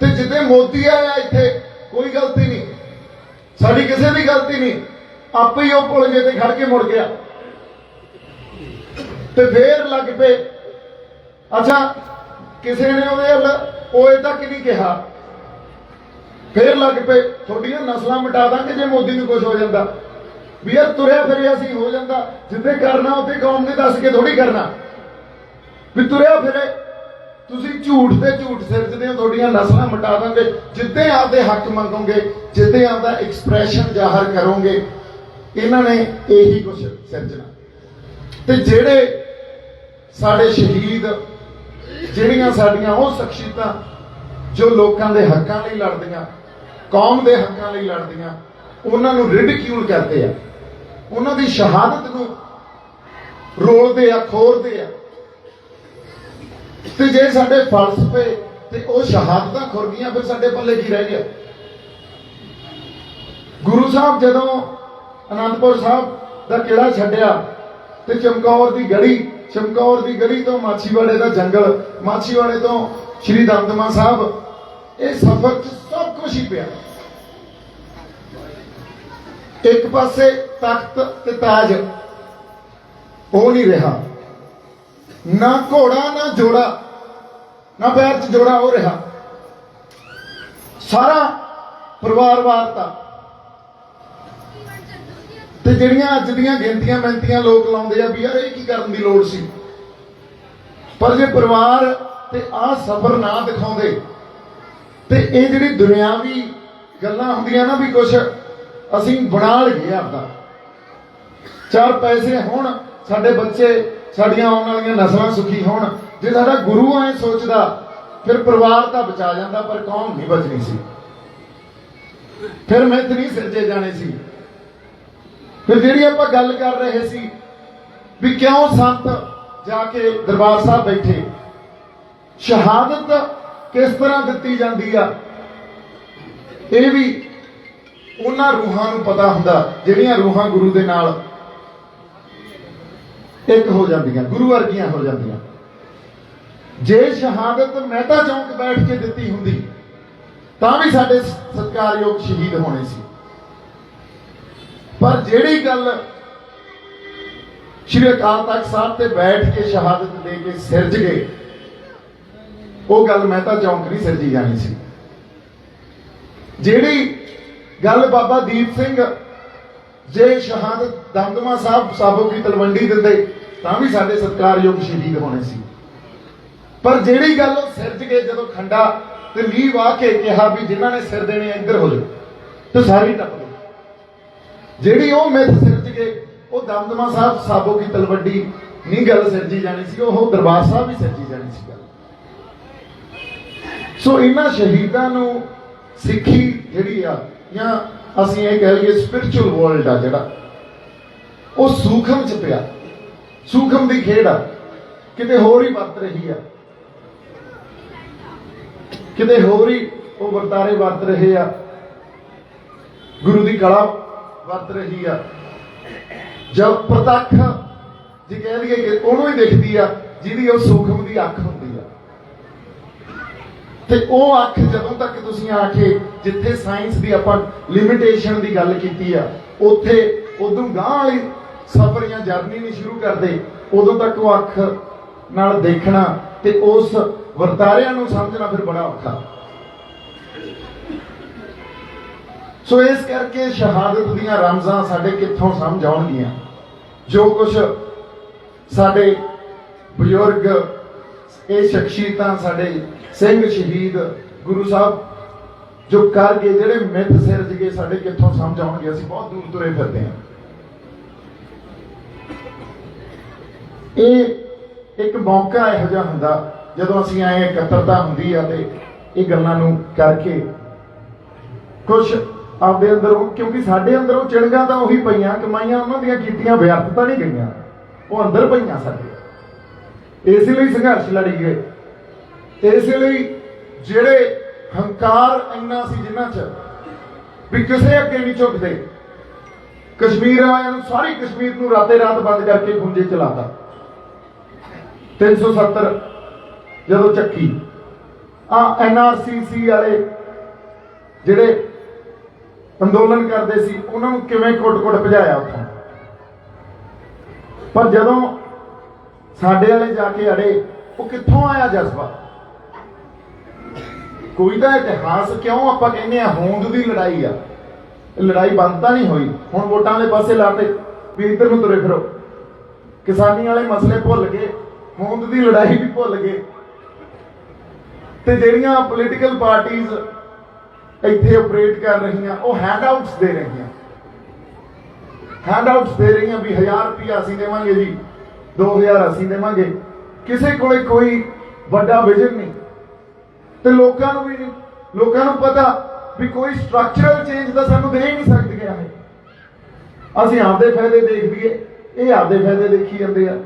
ਤੇ ਜਿੱਦੇ ਮੋਦੀ ਆਇਆ ਇੱਥੇ, ਕੋਈ ਗਲਤੀ ਨਹੀਂ। ਸਾਡੀ ਕਿਸੇ ਦੀ ਗਲਤੀ ਨਹੀਂ। ਆਪੇ ਹੀ ਉਹ ਪੁਲ ਤੇ ਖੜ ਕੇ ਮੁੜ ਗਿਆ। ਤੇ ਫੇਰ ਲੱਗ ਪਏ। ਅੱਛਾ ਕਿਸੇ ਨੇ ਉਹਦੇ ਵੱਲ ਓਏ ਤੱਕ ਨਹੀਂ ਕਿਹਾ। ਫੇਰ ਲੱਗ ਪਏ, ਤੁਹਾਡੀਆਂ ਨਸਲਾਂ ਮਿਟਾ ਦਾਂਗੇ ਜੇ ਮੋਦੀ ਨੂੰ ਕੁਝ ਹੋ ਜਾਂਦਾ। ਵੀ ਯਾਰ ਤੁਰਿਆ ਫਿਰਿਆ ਸੀ, ਹੋ ਜਾਂਦਾ। ਜਿੱਥੇ ਕਰਨਾ, ਉੱਥੇ ਕੌਮ ਨੇ ਦੱਸ ਕੇ ਥੋੜੀ ਕਰਨਾ। ਵੀ ਤੁਰਿਆ ਫਿਰੇ, ਤੁਸੀਂ ਝੂਠ ਤੇ ਝੂਠ ਸਿਰਜਦੇ ਹੋ ਤੁਹਾਡੀਆਂ ਨਸਲਾਂ ਮਿਟਾ ਦਾਂਗੇ। ਜਿੱਦੇ ਆਪਦੇ ਹੱਕ ਮੰਗੋਗੇ, ਜਿੱਦੇ ਆਪਦਾ ਐਕਸਪ੍ਰੈਸ਼ਨ ਜ਼ਾਹਰ ਕਰੋਗੇ, ਇਹਨਾਂ ਨੇ ਇਹੀ ਕੁਝ ਸਿਰਜਣਾ ਤੇ ਜਿਹੜੇ ਸਾਡੇ ਸ਼ਹੀਦ ਜਿਹੜੀਆਂ ਸਾਡੀਆਂ ਉਹ ਸ਼ਖਸੀਅਤਾਂ ਜੋ ਲੋਕਾਂ ਦੇ ਹੱਕਾਂ ਲਈ ਲੜਦੀਆਂ, ਕੌਮ ਦੇ ਹੱਕਾਂ ਲਈ ਲੜਦੀਆਂ, ਉਹਨਾਂ ਨੂੰ ਰਿਡਿਕਿਊਲ ਕਰਦੇ ਆ। ਉਹਨਾਂ ਦੀ ਸ਼ਹਾਦਤ ਨੂੰ ਰੋਲਦੇ ਆ ਖੋਰਦੇ ਆ। ਤੇ ਜੇ ਸਾਡੇ ਫਲਸਫੇ ਤੇ ਉਹ ਸ਼ਹਾਦਤਾਂ ਖੁਰ ਗਈਆਂ, ਫਿਰ ਸਾਡੇ ਪੱਲੇ ਕੀ ਰਹਿ ਗਿਆ? ਗੁਰੂ ਸਾਹਿਬ ਜਦੋਂ ਅਨੰਦਪੁਰ ਸਾਹਿਬ ਦਾ ਕਿਲਾ ਛੱਡਿਆ ਤੇ ਚਮਕੌਰ ਦੀ ਗੜੀ ਚਮਕੌਰ ਦੀ ਗਲੀ ਤੋਂ ਮਾਛੀਵਾੜੇ ਦਾ ਜੰਗਲ, ਮਾਛੀਵਾੜੇ ਤੋਂ ਸ਼੍ਰੀ ਦਮਦਮਾ ਸਾਹਿਬ, ਇਹ ਸਫ਼ਰ 'ਚ ਸਭ ਕੁਝ ਹੀ ਪਿਆ। ਇੱਕ ਪਾਸੇ ਤਖਤ ਤੇ ਤਾਜ, ਉਹ ਨਹੀਂ ਰਿਹਾ। ਨਾ ਘੋੜਾ, ਨਾ ਜੋੜਾ, ਨਾ ਪੈਰ 'ਚ ਜੋੜਾ, ਉਹ ਰਿਹਾ। ਸਾਰਾ ਪਰਿਵਾਰ ਵਾਰਤਾ। ਤੇ ਜਿਹੜੀਆਂ ਅੱਜ ਦੀਆਂ ਗਿਣਤੀਆਂ ਮਿੰਤੀਆਂ ਲੋਕ ਲਾਉਂਦੇ ਆ ਵੀ ਯਾਰ ਇਹ ਕੀ ਕਰਨ ਦੀ ਲੋੜ ਸੀ? ਪਰ ਜੇ ਪਰਿਵਾਰ ਤੇ ਆਹ ਸਬਰ ਨਾ ਦਿਖਾਉਂਦੇ, ਤੇ ਇਹ ਜਿਹੜੀ ਦੁਨਿਆਵੀ ਗੱਲਾਂ ਹੁੰਦੀਆਂ ਨਾ ਵੀ ਕੁਝ ਅਸੀਂ ਬਣਾ ਲਈਏ ਆਪਦਾ। ਚਾਰ ਪੈਸੇ ਹੋਣ, ਸਾਡੇ ਬੱਚੇ ਸਾਡੀਆਂ ਆਉਣ ਵਾਲੀਆਂ ਨਸਲਾਂ ਸੁਖੀ ਹੋਣ, ਜੇ ਸਾਡਾ ਗੁਰੂ ਐ ਸੋਚਦਾ, ਫਿਰ ਪਰਿਵਾਰ ਤਾਂ ਬਚਾ ਜਾਂਦਾ, ਪਰ ਕੌਮ ਨਹੀਂ ਬਚਣੀ ਸੀ। ਫਿਰ ਮਿਹਨਤ ਨਹੀਂ ਸਿਰਜੇ ਜਾਣੇ ਸੀ। ਫਿਰ ਜਿਹੜੀ ਆਪਾਂ ਗੱਲ ਕਰ ਰਹੇ ਸੀ ਵੀ ਕਿਉਂ ਸੰਤ ਜਾ ਕੇ ਦਰਬਾਰ ਸਾਹਿਬ ਬੈਠੇ? ਸ਼ਹਾਦਤ ਕਿਸ ਤਰ੍ਹਾਂ ਦਿੱਤੀ ਜਾਂਦੀ ਆ? ਇਹ ਵੀ ਉਹਨਾਂ ਰੂਹਾਂ ਨੂੰ ਪਤਾ ਹੁੰਦਾ, ਜਿਹੜੀਆਂ ਰੂਹਾਂ ਗੁਰੂ ਦੇ ਨਾਲ ਇੱਕ ਹੋ ਜਾਂਦੀਆਂ, ਗੁਰੂ ਵਰਗੀਆਂ ਹੋ ਜਾਂਦੀਆਂ। ਜੇ ਸ਼ਹਾਦਤ ਮਹਿਤਾ ਚੌਂਕ ਬੈਠ ਕੇ ਦਿੱਤੀ ਹੁੰਦੀ, ਤਾਂ ਵੀ ਸਾਡੇ ਸਤਿਕਾਰਯੋਗ ਸ਼ਹੀਦ ਹੋਣੇ ਸੀ। ਪਰ ਜਿਹੜੀ ਗੱਲ ਸ਼੍ਰੀ ਅਕਾਲ ਤਖਤ ਸਾਹਿਬ ਤੇ ਬੈਠ ਕੇ ਸ਼ਹਾਦਤ ਦੇ ਕੇ ਸਿਰਜ ਗਏ, ਉਹ ਗੱਲ ਮੈਂ ਤਾਂ ਚੌਂਕਰੀ ਸਿਰਜੀ ਜਾਣੀ ਸੀ। ਜਿਹੜੀ ਗੱਲ ਬਾਬਾ ਦੀਪ ਸਿੰਘ ਜੇ ਸ਼ਹਾਦਤ ਦਮਦਮਾ ਸਾਹਿਬ, ਸਾਬੋ ਕੀ ਤਲਵੰਡੀ ਦਿੰਦੇ, ਤਾਂ ਵੀ ਸਾਡੇ ਸਤਿਕਾਰਯੋਗ ਸ਼ਹੀਦ ਹੋਣੇ ਸੀ। ਪਰ ਜਿਹੜੀ ਗੱਲ ਉਹ ਸਿਰਜ ਗਏ ਜਦੋਂ ਖੰਡਾ ਤੇ ਲੀਹ ਵਾਹ ਕੇ ਕਿਹਾ ਵੀ ਜਿਨ੍ਹਾਂ ਨੇ ਸਿਰ ਦੇਣੇ ਇੱਧਰ ਹੋ ਜਾਓ, ਤੇ ਸਾਰੀ ਟੱਪ ਗਏ ਜਿਹੜੀ ਉਹ ਮਿੱਥ ਸਿਰਜ ਗਏ, ਉਹ ਦਮਦਮਾ ਸਾਹਿਬ ਸਾਬੋ ਕੀ ਤਲਵੰਡੀ ਨਹੀਂ ਗੱਲ ਸਿਰਜੀ ਜਾਣੀ ਸੀ, ਉਹ ਦਰਬਾਰ ਸਾਹਿਬ ਵੀ ਸਿਰਜੀ ਜਾਣੀ ਸੀ ਗੱਲ। ਸੋ ਇਹਨਾਂ ਸ਼ਹੀਦਾਂ ਨੂੰ ਸਿੱਖੀ ਜਿਹੜੀ ਆ, ਜਾਂ ਅਸੀਂ ਇਹ ਕਹਿ ਲਈਏ ਸਪਿਰਚੁਅਲ ਵਰਲਡ ਆ ਜਿਹੜਾ, ਉਹ ਸੂਖਮ ਚ ਪਿਆ। ਸੂਖਮ ਦੀ ਖੇਡ ਆ, ਕਿਤੇ ਹੋਰ ਹੀ ਵਰਤ ਰਹੀ ਆ। ਕਿਤੇ ਹੋਰ ਹੀ ਉਹ ਵਰਤਾਰੇ ਵਰਤ ਰਹੇ ਆ। ਗੁਰੂ ਦੀ ਕਲਾ ਵਰਤ ਰਹੀ ਆ। ਜਦ ਪ੍ਰਤੱਖ ਜੇ ਕਹਿ ਲਈਏ ਕਿ ਉਹਨੂੰ ਹੀ ਦਿਖਦੀ ਆ, ਜਿਹਦੀ ਉਹ ਸੂਖਮ ਦੀ ਅੱਖ ਹੁੰਦੀ ਆ। ਤੇ ਉਹ ਅੱਖ ਜਦੋਂ ਤੱਕ ਤੁਸੀਂ ਆ ਕੇ ਜਿੱਥੇ ਸਾਇੰਸ ਦੀ ਆਪਾਂ ਲਿਮਿਟੇਸ਼ਨ ਦੀ ਗੱਲ ਕੀਤੀ ਆ, ਉੱਥੇ ਉਦੋਂ ਗਾਂ ਵਾਲੀ ਸਫ਼ਰ ਜਾਂ ਜਰਨੀ ਨਹੀਂ ਸ਼ੁਰੂ ਕਰਦੇ, ਉਦੋਂ ਤੱਕ ਉਹ ਅੱਖ ਨਾਲ ਦੇਖਣਾ ਤੇ ਉਸ ਵਰਤਾਰਿਆਂ ਨੂੰ ਸਮਝਣਾ ਫਿਰ ਬੜਾ ਔਖਾ। ਸੋ ਇਸ ਕਰਕੇ ਸ਼ਹਾਦਤ ਦੀਆਂ ਰਮਜ਼ਾਂ ਸਾਡੇ ਕਿੱਥੋਂ ਸਮਝ ਆਉਣਗੀਆਂ? ਜੋ ਕੁਝ ਸਾਡੇ ਬਜ਼ੁਰਗ, ਇਹ ਸ਼ਖਸੀਅਤਾਂ ਸਾਡੇ ਸਿੰਘ ਸ਼ਹੀਦ ਗੁਰੂ ਸਾਹਿਬ ਜੋ ਕਰ ਗਏ, ਜਿਹੜੇ ਮਿੱਥ ਸਿਰਜ ਗਏ, ਸਾਡੇ ਕਿੱਥੋਂ ਸਮਝ ਆਉਣਗੇ? ਅਸੀਂ ਬਹੁਤ ਦੂਰ ਤੁਰੇ ਫਿਰਦੇ ਹਾਂ। ਇਹ ਇੱਕ ਮੌਕਾ ਇਹੋ ਜਿਹਾ ਹੁੰਦਾ, ਜਦੋਂ ਅਸੀਂ ਆਏ ਇਕੱਤਰਤਾ ਹੁੰਦੀ ਆ ਤੇ ਇਹ ਗੱਲਾਂ ਨੂੰ ਕਰਕੇ ਕੁਝ ਆਪਦੇ ਅੰਦਰੋਂ, ਕਿਉਂਕਿ ਸਾਡੇ ਅੰਦਰੋਂ ਚਿੜਗਾ ਤਾਂ ਉਹੀ ਪਈਆਂ, ਕਮਾਈਆਂ ਉਹਨਾਂ ਦੀਆਂ ਕੀਤੀਆਂ ਵਿਅਰਥ ਤਾਂ ਨਹੀਂ ਗਈਆਂ। ਉਹ ਅੰਦਰ ਪਈਆਂ ਸਾਡੇ। ਇਸ ਲਈ ਸੰਘਰਸ਼ ਲੜੀ ਗਏ। ਇਸ ਲਈ ਜਿਹੜੇ ਹੰਕਾਰ ਇੰਨਾ ਸੀ ਜਿਨ੍ਹਾਂ 'ਚ, ਵੀ ਕਿਸੇ ਅੱਗੇ ਨਹੀਂ ਝੁਕਦੇ। ਕਸ਼ਮੀਰ ਵਾਲਿਆਂ ਨੂੰ ਸਾਰੀ ਕਸ਼ਮੀਰ ਨੂੰ ਰਾਤੇ ਰਾਤ ਬੰਦ ਕਰਕੇ ਗੁੰਜੇ ਚਲਾਤਾ। 370 ਜਦੋਂ ਚੱਕੀ। ਆ ਐਨਆਰਸੀਸੀ ਵਾਲੇ ਜਿਹੜੇ ਅੰਦੋਲਨ ਕਰਦੇ ਸੀ, ਉਹਨਾਂ ਨੂੰ ਕਿਵੇਂ ਕੁੱਟ-ਕੁੱਟ ਭਜਾਇਆ ਉੱਥੋਂ? ਪਰ ਜਦੋਂ ਸਾਡੇ ਵਾਲੇ ਜਾ ਕੇ ਅੜੇ, ਉਹ ਕਿੱਥੋਂ ਆਇਆ ਜਜ਼ਬਾ? ਕੋਈ ਤਾਂ ਇਤਿਹਾਸ ਕਿਉਂ ਆਪਾਂ ਕਹਿੰਦੇ ਆ ਹੋਂਦ ਦੀ ਲੜਾਈ ਆ। ਲੜਾਈ ਬੰਦ ਤਾਂ ਨਹੀਂ ਹੋਈ। ਹੁਣ ਵੋਟਾਂ ਦੇ ਪਾਸੇ ਲਾਤੇ ਵੀ ਇੱਧਰ ਨੂੰ ਤੁਰੇ ਫਿਰੋ। ਕਿਸਾਨੀ ਵਾਲੇ ਮਸਲੇ ਭੁੱਲ ਗਏ, ਹੋਂਦ ਦੀ ਲੜਾਈ ਵੀ ਭੁੱਲ ਗਏ। ਤੇ ਜਿਹੜੀਆਂ ਪੋਲੀਟੀਕਲ ਪਾਰਟੀਆਂ ਇੱਥੇ ਆਪਰੇਟ ਕਰ ਰਹੀਆਂ, ਉਹ ਹੈਂਡਆਊਟਸ ਦੇ ਰਹੀਆਂ। ਹੈਂਡਆਊਟਸ ਦੇ ਰਹੀਆਂ ਵੀ 1000 ਰੁਪਇਆ ਅਸੀਂ ਦੇਵਾਂਗੇ ਜੀ 2000 ਅਸੀਂ ਦੇਵਾਂਗੇ। ਕਿਸੇ ਕੋਲੇ ਕੋਈ ਵੱਡਾ ਵਿਜ਼ਨ ਨਹੀਂ। ਤੇ ਲੋਕਾਂ ਨੂੰ ਵੀ ਨਹੀਂ, ਲੋਕਾਂ ਨੂੰ ਪਤਾ ਵੀ ਕੋਈ ਸਟਰਕਚਰਲ ਚੇਂਜ ਤਾਂ ਸਾਨੂੰ ਦੇ ਹੀ ਨਹੀਂ ਸਕਦੇ ਆ ਇਹ। ਅਸੀਂ ਆਪਦੇ ਫਾਇਦੇ ਦੇਖ ਲਈਏ, ਇਹ ਆਪਦੇ ਫਾਇਦੇ ਦੇਖੀ ਜਾਂਦੇ ਆ।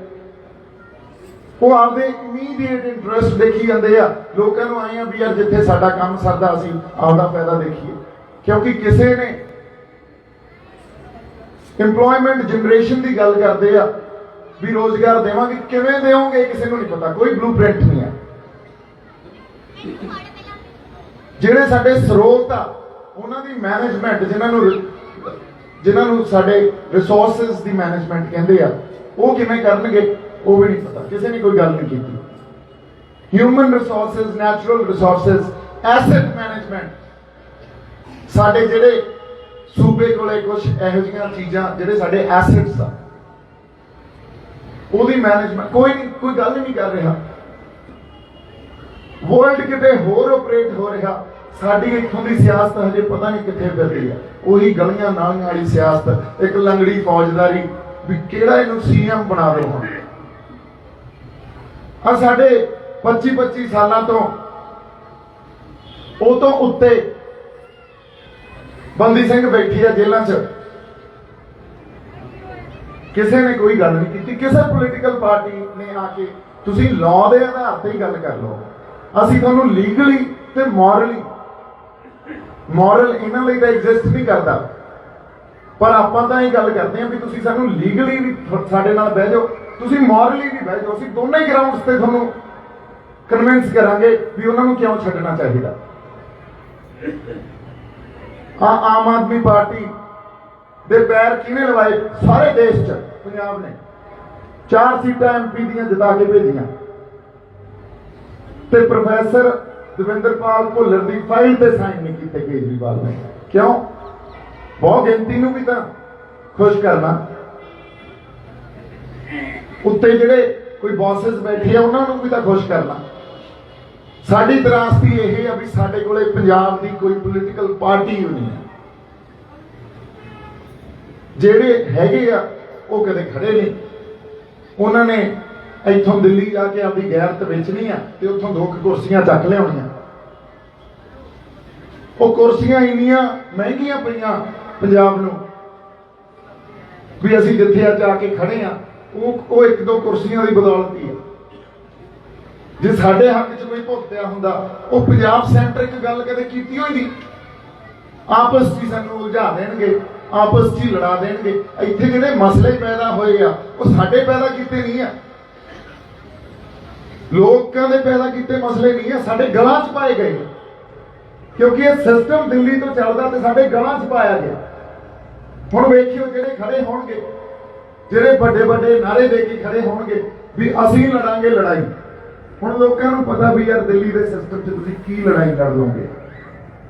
ਉਹ ਆਪਦੇ ਇਮੀਡੀਏਟ ਇੰਟਰਸਟ ਦੇਖੀ ਜਾਂਦੇ ਆ। ਲੋਕਾਂ ਨੂੰ ਆਏ ਆ ਵੀ ਯਾਰ ਜਿੱਥੇ ਸਾਡਾ ਕੰਮ ਸਰਦਾ, ਅਸੀਂ ਆਪਦਾ ਫਾਇਦਾ ਦੇਖੀਏ। ਕਿਉਂਕਿ ਕਿਸੇ ਨੇ EMPLOYMENT ਜਨਰੇਸ਼ਨ ਦੀ ਗੱਲ ਕਰਦੇ ਆ, ਵੀ ਰੋਜ਼ਗਾਰ ਦੇਵਾਂਗੇ, ਕਿਵੇਂ ਦੇਵਾਂਗੇ ਕਿਸੇ ਨੂੰ ਨਹੀਂ ਪਤਾ। ਕੋਈ ਬਲੂਪ੍ਰਿੰਟ ਨਹੀਂ ਹੈ ਜਿਹੜੇ ਸਾਡੇ ਸਰੋਤ ਆ, ਉਹਨਾਂ ਦੀ ਮੈਨੇਜਮੈਂਟ ਜਿਨ੍ਹਾਂ ਨੂੰ ਰਿ- ਜਿਨ੍ਹਾਂ ਨੂੰ ਸਾਡੇ ਰਿਸੋਰਸਸ ਦੀ ਮੈਨੇਜਮੈਂਟ ਕਹਿੰਦੇ ਆ, ਉਹ ਕਿਵੇਂ ਕਰਨਗੇ? ਉਹ ਵੀ ਨਹੀਂ ਪਤਾ, ਕਿਸੇ ਨੇ ਕੋਈ ਗੱਲ ਨਹੀਂ ਕੀਤੀ। Human resources natural resources asset management ਸਾਡੇ ਜਿਹੜੇ ਸੂਬੇ ਕੋਲੇ ਕੁਝ ਇਹੋ ਜਿਹੀਆਂ ਚੀਜ਼ਾਂ, ਜਿਹੜੇ ਸਾਡੇ ਐਸੈਟਸ ਆ, ਉਹਦੀ ਮੈਨੇਜਮੈਂਟ ਕੋਈ ਕੋਈ ਗੱਲ ਹੀ ਨਹੀਂ ਕਰ ਰਿਹਾ। ਵਰਲਡ ਕਿਤੇ ਹੋਰ ਆਪਰੇਟ ਹੋ ਰਿਹਾ, ਸਾਡੀ ਇੱਥੋਂ ਦੀ ਸਿਆਸਤ ਹਜੇ ਪਤਾ ਨਹੀਂ ਕਿੱਥੇ ਫਿਰਦੀ ਆ। ਉਹੀ ਗਲੀਆਂ ਨਾਲੀਆਂ ਵਾਲੀ ਸਿਆਸਤ, ਇੱਕ ਲੰਗੜੀ ਫੌਜਦਾਰੀ, ਵੀ ਕਿਹੜਾ ਇਹਨੂੰ ਸੀਐਮ ਬਣਾ ਰਹੇ ਹੁਣ? ਆ ਸਾਡੇ 25 25 ਸਾਲਾਂ ਤੋਂ ਉਹ ਤੋਂ ਉੱਤੇ ਬੰਦੀ ਸਿੰਘ ਬੈਠੀ ਆ ਜੇਲ੍ਹਾਂ 'ਚ। ਕਿਸੇ ਨੇ ਕੋਈ ਗੱਲ ਨਹੀਂ ਕੀਤੀ। ਕਿਸੇ ਪੋਲੀਟੀਕਲ ਪਾਰਟੀ ਨੇ ਆ ਕੇ ਤੁਸੀਂ ਲਾਅ ਦੇ ਆਧਾਰ ਤੇ ਹੀ ਗੱਲ ਕਰ ਲਓ। ਅਸੀਂ ਤੁਹਾਨੂੰ ਲੀਗਲੀ ਤੇ ਮੋਰਲੀ ਮੋਰਲ ਇਹਨਾਂ ਲਈ ਤਾਂ ਐਗਜ਼ਿਸਟ ਨਹੀਂ ਕਰਦਾ। ਪਰ ਆਪਾਂ ਤਾਂ ਇਹ ਗੱਲ ਕਰਦੇ ਹਾਂ ਵੀ ਤੁਸੀਂ ਸਾਨੂੰ ਲੀਗਲੀ ਵੀ ਸਾਡੇ ਨਾਲ ਬਹਿ ਜਾਓ। ਤੁਸੀਂ ਮੋਰਲੀ ਵੀ ਬਹਿ ਜਾਓ, ਅਸੀਂ ਦੋਨੇ ਹੀ ਗਰਾਊਂਡਸ ਤੇ ਤੁਹਾਨੂੰ ਕਨਵਿੰਸ ਕਰਾਂਗੇ ਵੀ ਉਹਨਾਂ ਨੂੰ ਕਿਉਂ ਛੱਡਣਾ ਚਾਹੀਦਾ। ਆ ਆਮ ਆਦਮੀ ਪਾਰਟੀ ਦੇ ਪੈਰ ਕਿਹਨੇ ਲਵਾਏ? ਸਾਰੇ ਦੇਸ਼ 'ਚ, ਪੰਜਾਬ ਨੇ। ਚਾਰ ਸੀਟਾਂ ਐਮਪੀ ਦੀਆਂ ਜਿਤਾ ਕੇ ਭੇਜੀਆਂ। ਤੇ ਪ੍ਰੋਫੈਸਰ ਦਵਿੰਦਰਪਾਲ ਭੁੱਲਰ ਦੀ ਫਾਈਲ ਤੇ ਸਾਈਨ ਨਹੀਂ ਕੀਤੇ ਕੇਜਰੀਵਾਲ ਨੇ। ਕਿਉਂ? ਬਹੁਤ ਗਿਣਤੀ ਨੂੰ ਵੀ ਤਾਂ ਖੁਸ਼ ਕਰਨਾ। ਉੱਤੇ ਜਿਹੜੇ ਕੋਈ ਬੌਸਸ ਬੈਠੇ ਆ, ਉਹਨਾਂ ਨੂੰ ਵੀ ਤਾਂ ਖੁਸ਼ ਕਰਨਾ ਸਾਡੀ ਤਰਾਸਤੀ ਇਹ ਆ ਵੀ ਸਾਡੇ ਕੋਲੇ ਪੰਜਾਬ ਦੀ ਕੋਈ ਪੋਲੀਟੀਕਲ ਪਾਰਟੀ ਹੀ ਨਹੀਂ ਹੈ। ਜਿਹੜੇ ਹੈਗੇ ਆ, ਉਹ ਕਦੇ ਖੜੇ ਨਹੀਂ। ਉਹਨਾਂ ਨੇ ਇੱਥੋਂ ਦਿੱਲੀ ਜਾ ਕੇ ਆਪਣੀ ਗੈਰਤ ਵੇਚਣੀ ਆ ਤੇ ਉੱਥੋਂ ਦੋ ਕੁਰਸੀਆਂ ਚੱਕ ਲਿਆਉਣੀਆਂ। ਉਹ ਕੁਰਸੀਆਂ ਇੰਨੀਆਂ ਮਹਿੰਗੀਆਂ ਪਈਆਂ ਪੰਜਾਬ ਨੂੰ ਵੀ ਅਸੀਂ ਜਿੱਥੇ ਅੱਜ ਆ ਕੇ ਖੜੇ ਆ ਉਹ ਉਹ ਇੱਕ ਦੋ ਕੁਰਸੀਆਂ ਦੀ ਬਦੌਲਤ ਹੀ ਆ ਜੇ ਸਾਡੇ ਹੱਕ 'ਚ ਕੋਈ ਭੁਗਤਿਆ ਹੁੰਦਾ, ਉਹ ਪੰਜਾਬ ਸੈਂਟਰ ਗੱਲ ਕਦੇ ਕੀਤੀ ਹੋਈ ਨਹੀਂ। ਆਪਸ 'ਚ ਸਾਨੂੰ ਉਲਝਾ ਦੇਣਗੇ, ਆਪਸ 'ਚ ਲੜਾ ਦੇਣਗੇ। ਇੱਥੇ ਜਿਹੜੇ ਮਸਲੇ ਪੈਦਾ ਹੋਏ ਆ, ਉਹ ਸਾਡੇ ਪੈਦਾ ਕੀਤੇ ਨਹੀਂ ਆ। ਲੋਕਾਂ ਦੇ ਪੈਦਾ ਕੀਤੇ ਮਸਲੇ ਨਹੀਂ ਆ, ਸਾਡੇ ਗਲਾਂ 'ਚ ਪਾਏ ਗਏ ਕਿਉਂਕਿ ਇਹ ਸਿਸਟਮ ਦਿੱਲੀ ਤੋਂ ਚੱਲਦਾ ਤੇ ਸਾਡੇ ਗਲਾਂ 'ਚ ਪਾਇਆ ਗਿਆ। ਹੁਣ ਵੇਖਿਓ ਜਿਹੜੇ ਖੜੇ ਹੋਣਗੇ ਜਿਹੜੇ ਵੱਡੇ ਵੱਡੇ ਨਾਰੇ ਦੇ ਕੇ ਖੜੇ ਹੋਣਗੇ ਵੀ ਅਸੀਂ ਲੜਾਂਗੇ ਲੜਾਈ। ਹੁਣ ਲੋਕਾਂ ਨੂੰ ਪਤਾ ਵੀ ਯਾਰ ਦਿੱਲੀ ਦੇ ਸਿਸਟਮ 'ਚ ਤੁਸੀਂ ਕੀ ਲੜਾਈ ਲੜ ਲਓਗੇ।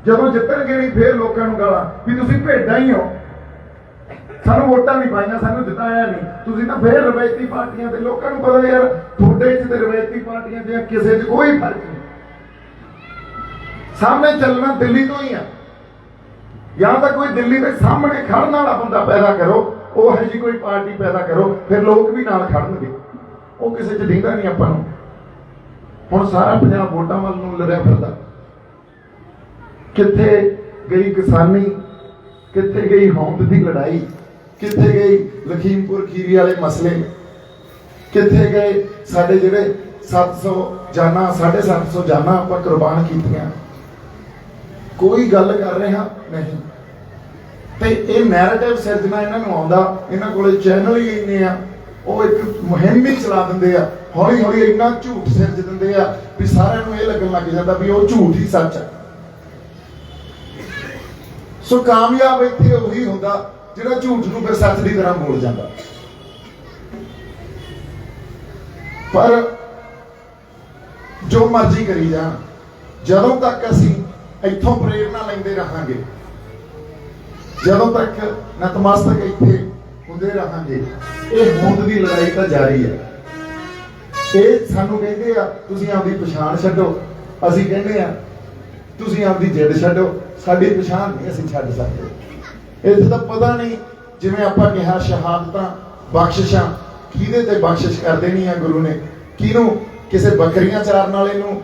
ਜਦੋਂ ਜਿੱਤਣਗੇ ਨਹੀਂ ਫੇਰ ਲੋਕਾਂ ਨੂੰ ਗਾਲਾਂ ਵੀ ਤੁਸੀਂ ਭੇਡਾਂ ਹੀ ਹੋ। ਸਾਨੂੰ ਵੋਟਾਂ ਨਹੀਂ ਪਾਈਆਂ, ਸਾਨੂੰ ਜਿਤਾਇਆ ਨਹੀਂ। ਤੁਸੀਂ ਤਾਂ ਫੇਰ ਰਵਾਇਤੀ ਪਾਰਟੀਆਂ ਤੇ ਲੋਕਾਂ ਨੂੰ ਪਤਾ ਯਾਰ, ਤੁਹਾਡੇ 'ਚ ਤੇ ਰਵਾਇਤੀ ਪਾਰਟੀਆਂ 'ਚ ਕਿਸੇ 'ਚ ਕੋਈ ਫ਼ਰਕ ਨਹੀਂ। ਸਾਹਮਣੇ ਚੱਲਣਾ ਦਿੱਲੀ ਤੋਂ ਹੀ ਆ। ਜਾਂ ਤਾਂ ਕੋਈ ਦਿੱਲੀ ਦੇ ਸਾਹਮਣੇ ਖੜਨ ਵਾਲਾ ਬੰਦਾ ਪੈਦਾ ਕਰੋ ਉਹ ਹੈ ਜੀ ਕੋਈ ਪਾਰਟੀ ਪੈਦਾ ਕਰੋ, ਫਿਰ ਲੋਕ ਵੀ ਨਾਲ ਖੜਨਗੇ। ਉਹ ਕਿਸੇ 'ਚ ਦਿੰਦਾ ਨਹੀਂ ਆਪਾਂ ਨੂੰ। ਹੁਣ ਸਾਰਾ ਪੰਜਾਬ ਵੋਟਾਂ ਵੱਲ ਨੂੰ ਲੜਿਆ ਫਿਰਦਾ। ਕਿੱਥੇ ਗਈ ਕਿਸਾਨੀ, ਕਿੱਥੇ ਗਈ ਹੋਂਦ ਦੀ ਲੜਾਈ, ਕਿੱਥੇ ਗਈ ਲਖੀਮਪੁਰ ਖੀਰੀ ਵਾਲੇ ਮਸਲੇ, ਕਿੱਥੇ ਗਏ ਸਾਡੇ ਜਿਹੜੇ 700 ਜਾਨਾਂ 750 ਜਾਨਾਂ ਆਪਾਂ ਕੁਰਬਾਨ ਕੀਤੀਆਂ। ਕੋਈ ਗੱਲ ਕਰ ਰਿਹਾ? ਨਹੀਂ। ਤੇ ਇਹ ਨੈਰੇਟਿਵ ਸਿਰਜਣਾ ਇਹਨਾਂ ਨੂੰ ਆਉਂਦਾ, ਇਹਨਾਂ ਕੋਲੇ ਚੈਨਲ ਹੀ ਇੰਨੇ ਆ, ਉਹ ਇੱਕ ਮੁਹਿੰਮ ਹੀ ਚਲਾ ਦਿੰਦੇ ਆ ਹੌਲੀ ਹੌਲੀ ਇੰਨਾ ਝੂਠ ਸਿਰਜ ਦਿੰਦੇ ਆ ਵੀ ਸਾਰਿਆਂ ਨੂੰ ਇਹ ਲੱਗਣ ਲੱਗ ਜਾਂਦਾ ਵੀ ਉਹ ਝੂਠ ਹੀ ਸੱਚ ਹੈ ਸੋ ਕਾਮਯਾਬ ਇੱਥੇ ਉਹੀ ਹੁੰਦਾ ਜਿਹੜਾ ਝੂਠ ਨੂੰ ਫਿਰ ਸੱਚ ਦੀ ਤਰ੍ਹਾਂ ਬੋਲ ਜਾਂਦਾ। ਪਰ ਜੋ ਮਰਜ਼ੀ ਕਰੀ ਜਾਣ, ਜਦੋਂ ਤੱਕ ਅਸੀਂ ਇੱਥੋਂ ਪ੍ਰੇਰਣਾ ਲੈਂਦੇ ਰਹਾਂਗੇ ਜਦੋਂ ਤੱਕ ਨਤਮਸਤਕ ਇੱਥੇ ਹੁੰਦੇ ਰਹਾਂਗੇ, ਇਹ ਹੋਂਦ ਦੀ ਲੜਾਈ ਤਾਂ ਜਾਰੀ ਹੈ। ਇਹ ਸਾਨੂੰ ਕਹਿੰਦੇ ਆ, ਤੁਸੀਂ ਆਪਦੀ ਪਛਾਣ ਛੱਡੋ। ਅਸੀਂ ਕਹਿੰਦੇ ਆ, ਤੁਸੀਂ ਆਪਦੀ ਜਿੱਦ ਛੱਡੋ। ਸਾਡੀ ਪਛਾਣ ਨਹੀਂ ਅਸੀਂ ਛੱਡ ਸਕਦੇ। ਇੱਥੇ ਤਾਂ ਪਤਾ ਨਹੀਂ ਜਿਵੇਂ ਆਪਾਂ ਕਿਹਾ, ਸ਼ਹਾਦਤਾਂ, ਬਖਸ਼ਿਸ਼ਾਂ, ਕਿਹਦੇ ਤੇ ਬਖਸ਼ਿਸ਼ ਕਰ ਦੇਣੀ ਆ ਗੁਰੂ ਨੇ? ਕਿਹਨੂੰ? ਕਿਸੇ ਬੱਕਰੀਆਂ ਚਾਰਨ ਵਾਲੇ ਨੂੰ?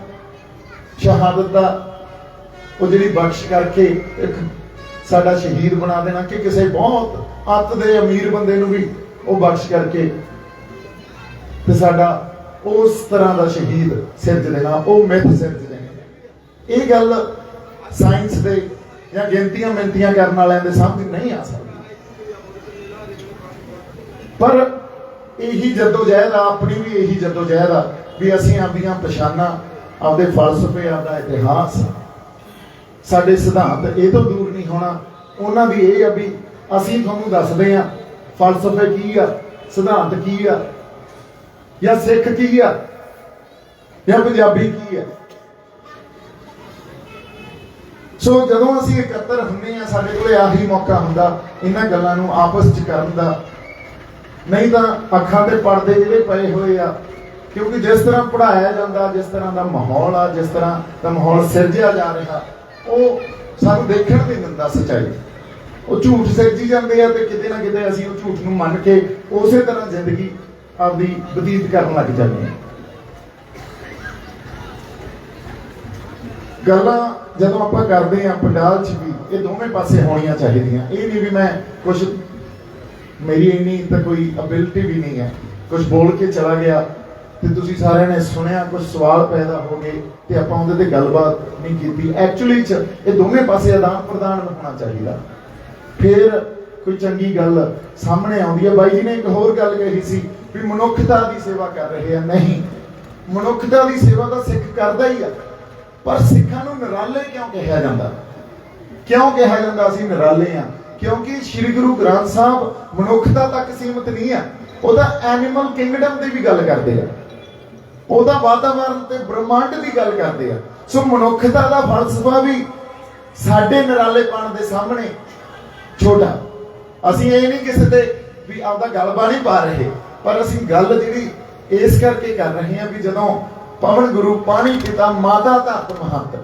ਸ਼ਹਾਦਤ ਦਾ, ਉਹ ਜਿਹੜੀ ਬਖਸ਼ ਕਰਕੇ ਇੱਕ ਸਾਡਾ ਸ਼ਹੀਦ ਬਣਾ ਦੇਣਾ ਕਿ ਕਿਸੇ ਬਹੁਤ ਅੱਤ ਦੇ ਅਮੀਰ ਬੰਦੇ ਨੂੰ ਵੀ ਉਹ ਬਖਸ਼ ਕਰਕੇ ਤੇ ਸਾਡਾ ਉਸ ਤਰ੍ਹਾਂ ਦਾ ਸ਼ਹੀਦ ਸਿਰਜ ਦੇਣਾ, ਉਹ ਮਿੱਥ ਸਿਰਜ ਦੇਣੇ। ਇਹ ਗੱਲ ਸਾਇੰਸ ਦੇ ਜਾਂ ਗਿਣਤੀਆਂ ਮਿੰਤੀਆਂ ਕਰਨ ਵਾਲਿਆਂ ਦੇ ਸਮਝ ਨਹੀਂ ਆ ਸਕਦੀ। ਪਰ ਇਹੀ ਜਦੋਜਹਿਦ ਆ, ਆਪਣੀ ਵੀ ਇਹੀ ਜਦੋਜਹਿਦ ਆ ਵੀ ਅਸੀਂ ਆਪਦੀਆਂ ਪਛਾਣਾਂ, ਆਪਦੇ ਫਲਸਫੇ, ਆਪਦਾ ਇਤਿਹਾਸ ਸਾਡੇ ਸਿਧਾਂਤ ਇਹ ਤੋਂ ਦੂਰ ਨਹੀਂ ਹੋਣਾ। ਉਹਨਾਂ ਦੀ ਇਹ ਆ ਵੀ ਅਸੀਂ ਤੁਹਾਨੂੰ ਦੱਸਦੇ ਆ ਫਲਸਫੇ ਕੀ ਆ, ਸਿਧਾਂਤ ਕੀ ਆ, ਜਾਂ ਸਿੱਖ ਕੀ ਆ, ਜਾਂ ਪੰਜਾਬੀ ਕੀ ਆ। ਸੋ ਜਦੋਂ ਅਸੀਂ ਇਕੱਤਰ ਹੁੰਦੇ ਆ ਸਾਡੇ ਕੋਲੇ ਆਹੀ ਮੌਕਾ ਹੁੰਦਾ, ਇਹਨਾਂ ਗੱਲਾਂ ਨੂੰ ਆਪਸ ਚ ਕਰਨ ਦਾ। ਨਹੀਂ ਤਾਂ ਅੱਖਾਂ ਤੇ ਪਰਦੇ ਜਿਹੜੇ ਪਏ ਹੋਏ ਆ, ਕਿਉਂਕਿ ਜਿਸ ਤਰ੍ਹਾਂ ਪੜਾਇਆ ਜਾਂਦਾ, ਜਿਸ ਤਰ੍ਹਾਂ ਦਾ ਮਾਹੌਲ ਆ, ਜਿਸ ਤਰ੍ਹਾਂ ਦਾ ਮਾਹੌਲ ਸਿਰਜਿਆ ਜਾ ਰਿਹਾ ਉਹ ਸਾਨੂੰ ਦੇਖਣ ਨਹੀਂ ਦਿੰਦਾ ਸੱਚਾਈ। ਉਹ ਝੂਠ ਸਿਰਜੀ ਜਾਂਦੇ ਆ ਤੇ ਕਿਤੇ ਨਾ ਕਿਤੇ ਅਸੀਂ ਉਹ ਝੂਠ ਨੂੰ ਮੰਨ ਕੇ ਉਸੇ ਤਰ੍ਹਾਂ ਜ਼ਿੰਦਗੀ ਆਪਦੀ ਬਤੀਤ ਕਰਨ ਲੱਗ ਜਾਂਦੇ ਆ। ਗੱਲਾਂ ਜਦੋਂ ਆਪਾਂ ਕਰਦੇ ਆ ਪੰਡਾਲ 'ਚ ਵੀ, ਇਹ ਦੋਵੇਂ ਪਾਸੇ ਹੋਣੀਆਂ ਚਾਹੀਦੀਆਂ। ਇਹ ਨਹੀਂ ਵੀ ਮੈਂ ਕੁਝ ਮੇਰੀ ਇੰਨੀ ਤਾਂ ਕੋਈ ਅਬਿਲਿਟੀ ਵੀ ਨਹੀਂ ਹੈ। ਕੁਝ ਬੋਲ ਕੇ ਚਲਾ ਗਿਆ ਤੇ ਤੁਸੀਂ ਸਾਰਿਆਂ ਨੇ ਸੁਣਿਆ, ਕੁਝ ਸਵਾਲ ਪੈਦਾ ਹੋ ਗਏ ਤੇ ਆਪਾਂ ਉਹਦੇ ਤੇ ਗੱਲਬਾਤ ਨਹੀਂ ਕੀਤੀ। ਐਕਚੁਅਲੀ ਚ ਇਹ ਦੋਵੇਂ ਪਾਸੇ ਆਦਾਨ ਪ੍ਰਦਾਨ ਹੋਣਾ ਚਾਹੀਦਾ। ਫਿਰ ਕੋਈ ਚੰਗੀ ਗੱਲ ਸਾਹਮਣੇ ਆਉਂਦੀ ਹੈ। ਬਾਈ ਜੀ ਨੇ ਇੱਕ ਹੋਰ ਗੱਲ ਕਹੀ ਸੀ ਵੀ ਮਨੁੱਖਤਾ ਦੀ ਸੇਵਾ ਕਰ ਰਹੇ ਆ। ਨਹੀਂ, ਮਨੁੱਖਤਾ ਦੀ ਸੇਵਾ ਤਾਂ ਸਿੱਖ ਕਰਦਾ ਹੀ ਆ। ਪਰ ਸਿੱਖਾਂ ਨੂੰ ਨਿਰਾਲੇ ਕਿਉਂ ਕਿਹਾ ਜਾਂਦਾ? ਕਿਉਂ ਕਿਹਾ ਜਾਂਦਾ ਅਸੀਂ ਨਿਰਾਲੇ ਆ? ਕਿਉਂਕਿ ਸ੍ਰੀ ਗੁਰੂ ਗ੍ਰੰਥ ਸਾਹਿਬ ਮਨੁੱਖਤਾ ਤੱਕ ਸੀਮਤ ਨਹੀਂ ਆ। ਤਾਂ ਐਨੀਮਲ ਕਿੰਗਡਮ ਦੀ ਵੀ ਗੱਲ ਕਰਦੇ ਆ। ਉਹਦਾ ਵਾਤਾਵਰਣ ਤੇ ਬ੍ਰਹਮੰਡ ਦੀ ਗੱਲ ਕਰਦੇ ਆ। ਸੋ ਮਨੁੱਖਤਾ ਦਾ ਫਲਸਫਾ ਵੀ ਸਾਡੇ ਨਿਰਾਲੇਪਣ ਦੇ ਸਾਹਮਣੇ ਛੋਟਾ। ਅਸੀਂ ਇਹ ਨਹੀਂ ਕਿਸੇ ਤੇ ਵੀ ਆਪਦਾ ਗਲਬਾ ਨਹੀਂ ਪਾ ਰਹੇ, ਪਰ ਅਸੀਂ ਗੱਲ ਜਿਹੜੀ ਇਸ ਕਰਕੇ ਕਰ ਰਹੇ ਹਾਂ ਵੀ ਜਦੋਂ ਪਵਨ ਗੁਰੂ ਪਾਣੀ ਪਿਤਾ ਮਾਤਾ ਧਰਤ ਮਹੰਤ।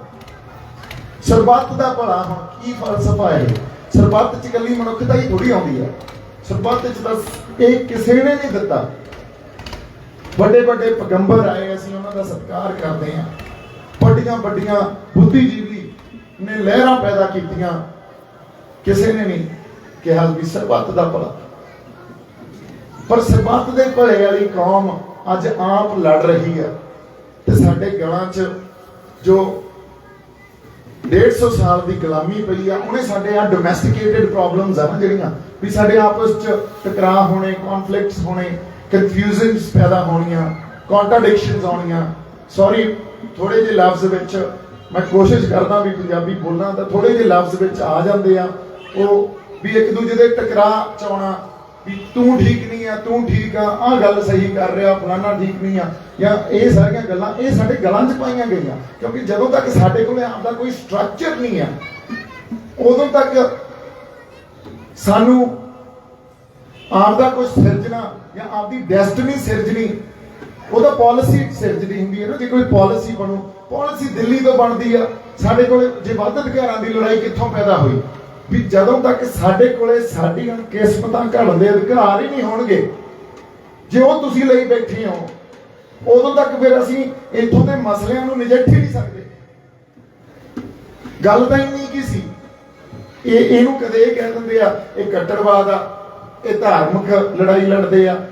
ਸਰਬੱਤ ਦਾ ਭਲਾ ਹੁਣ ਕੀ ਫਲਸਫਾ ਹੈ ਸਰਬੱਤ ਚ ਇਕੱਲੀ ਮਨੁੱਖਤਾ ਹੀ ਥੋੜੀ ਆਉਂਦੀ ਹੈ ਸਰਬੱਤ ਚ ਤਾਂ ਇਹ ਕਿਸੇ ਨੇ ਨਹੀਂ ਦਿੱਤਾ। ਵੱਡੇ ਵੱਡੇ ਪੈਗੰਬਰ ਆਏ, ਅਸੀਂ ਉਹਨਾਂ ਦਾ ਸਤਿਕਾਰ ਕਰਦੇ ਹਾਂ। ਵੱਡੀਆਂ ਵੱਡੀਆਂ ਬੁੱਧੀਜੀਵੀ ਨੇ ਲਹਿਰਾਂ ਪੈਦਾ ਕੀਤੀਆਂ। ਕਿਸੇ ਨੇ ਨਹੀਂ ਕਿਹਾ ਵੀ ਸਰਬੱਤ ਦਾ ਭਲਾ। ਪਰ ਸਰਬੱਤ ਦੇ ਭਲੇ ਵਾਲੀ ਕੌਮ ਅੱਜ ਆਪ ਲੜ ਰਹੀ ਹੈ ਤੇ ਸਾਡੇ ਗਲਾਂ 'ਚ ਜੋ 150 ਸਾਲ ਦੀ ਗੁਲਾਮੀ ਪਈ ਆ, ਉਹਨੇ ਸਾਡੇ ਆ ਡੋਮੈਸਟੀਕੇਟਡ ਪ੍ਰੋਬਲਮਸ ਆ ਨਾ ਜਿਹੜੀਆਂ, ਵੀ ਸਾਡੇ ਆਪਸ 'ਚ ਟਕਰਾਅ ਹੋਣੇ ਕਨਫਲਿਕਟਸ ਹੋਣੇ ਕਨਫਿਊਜ਼ਨਸ ਪੈਦਾ ਹੋਣੀਆਂ ਕੰਟਰਡਿਕਸ਼ਨਸ ਆਉਣੀਆਂ। ਸੌਰੀ ਥੋੜੇ ਜਿਹੇ ਲਫ਼ਜ਼ ਵਿੱਚ ਮੈਂ ਕੋਸ਼ਿਸ਼ ਕਰਦਾ ਵੀ ਪੰਜਾਬੀ ਬੋਲਾਂ ਤਾਂ ਥੋੜੇ ਜਿਹੇ ਲਫ਼ਜ਼ ਵਿੱਚ ਆ ਜਾਂਦੇ ਆ। ਉਹ ਵੀ ਇੱਕ ਦੂਜੇ ਦੇ ਟਕਰਾਅ ਚ ਆਉਣਾ, ਵੀ ਤੂੰ ਠੀਕ ਨਹੀਂ ਆ, ਤੂੰ ਠੀਕ ਆ, ਆਹ ਗੱਲ ਸਹੀ ਕਰ ਰਿਹਾ ਫਲਾਨਾ ਠੀਕ ਨਹੀਂ ਆ। ਜਾਂ ਇਹ ਸਾਰੀਆਂ ਗੱਲਾਂ, ਇਹ ਸਾਡੇ ਗਲਾਂ 'ਚ ਪਾਈਆਂ ਗਈਆਂ। ਕਿਉਂਕਿ ਜਦੋਂ ਤੱਕ ਸਾਡੇ ਕੋਲੇ ਆਪਦਾ ਕੋਈ ਸਟਰਕਚਰ ਨਹੀਂ ਆ, ਉਦੋਂ ਤੱਕ ਸਾਨੂੰ ਆਪਦਾ ਕੁਝ ਸਿਰਜਣਾ ਜਾਂ ਆਪਦੀ ਡੈਸਟੀਨੀ ਸਿਰਜਣੀ, ਉਹਦਾ ਪਾਲਿਸੀ ਸਿਰਜਦੀ ਹੁੰਦੀ ਹੈ ਨਾ, ਜੇ ਕੋਈ ਪਾਲਿਸੀ ਬਣੂ ਪਾਲਿਸੀ ਦਿੱਲੀ ਤੋਂ ਬਣਦੀ ਆ, ਸਾਡੇ ਕੋਲ ਜੇ ਵੱਧ ਅਧਿਕਾਰਾਂ ਦੀ ਲੜਾਈ ਕਿੱਥੋਂ ਪੈਦਾ ਹੋਈ? ਵੀ ਜਦੋਂ ਤੱਕ ਸਾਡੇ ਕੋਲੇ ਸਾਡੀਆਂ ਕਿਸਮਤਾਂ ਘੜਨ ਦੇ ਅਧਿਕਾਰ ਹੀ ਨਹੀਂ ਹੋਣਗੇ, ਜੇ ਉਹ ਤੁਸੀਂ ਲਈ ਬੈਠੇ ਹੋ, ਉਦੋਂ ਤੱਕ ਫਿਰ ਅਸੀਂ ਇੱਥੋਂ ਦੇ ਮਸਲਿਆਂ ਨੂੰ ਨਜਿੱਠ ਹੀ ਨਹੀਂ ਸਕਦੇ। ਗੱਲ ਤਾਂ ਇੰਨੀ ਕੀ ਸੀ? ਇਹ ਇਹਨੂੰ ਕਦੇ ਇਹ ਕਹਿ ਦਿੰਦੇ ਆ, ਇਹ ਕੱਟੜਵਾਦ ਆ ਇਹ ਧਾਰਮਿਕ ਲੜਾਈ ਲੜਦੇ ਆ।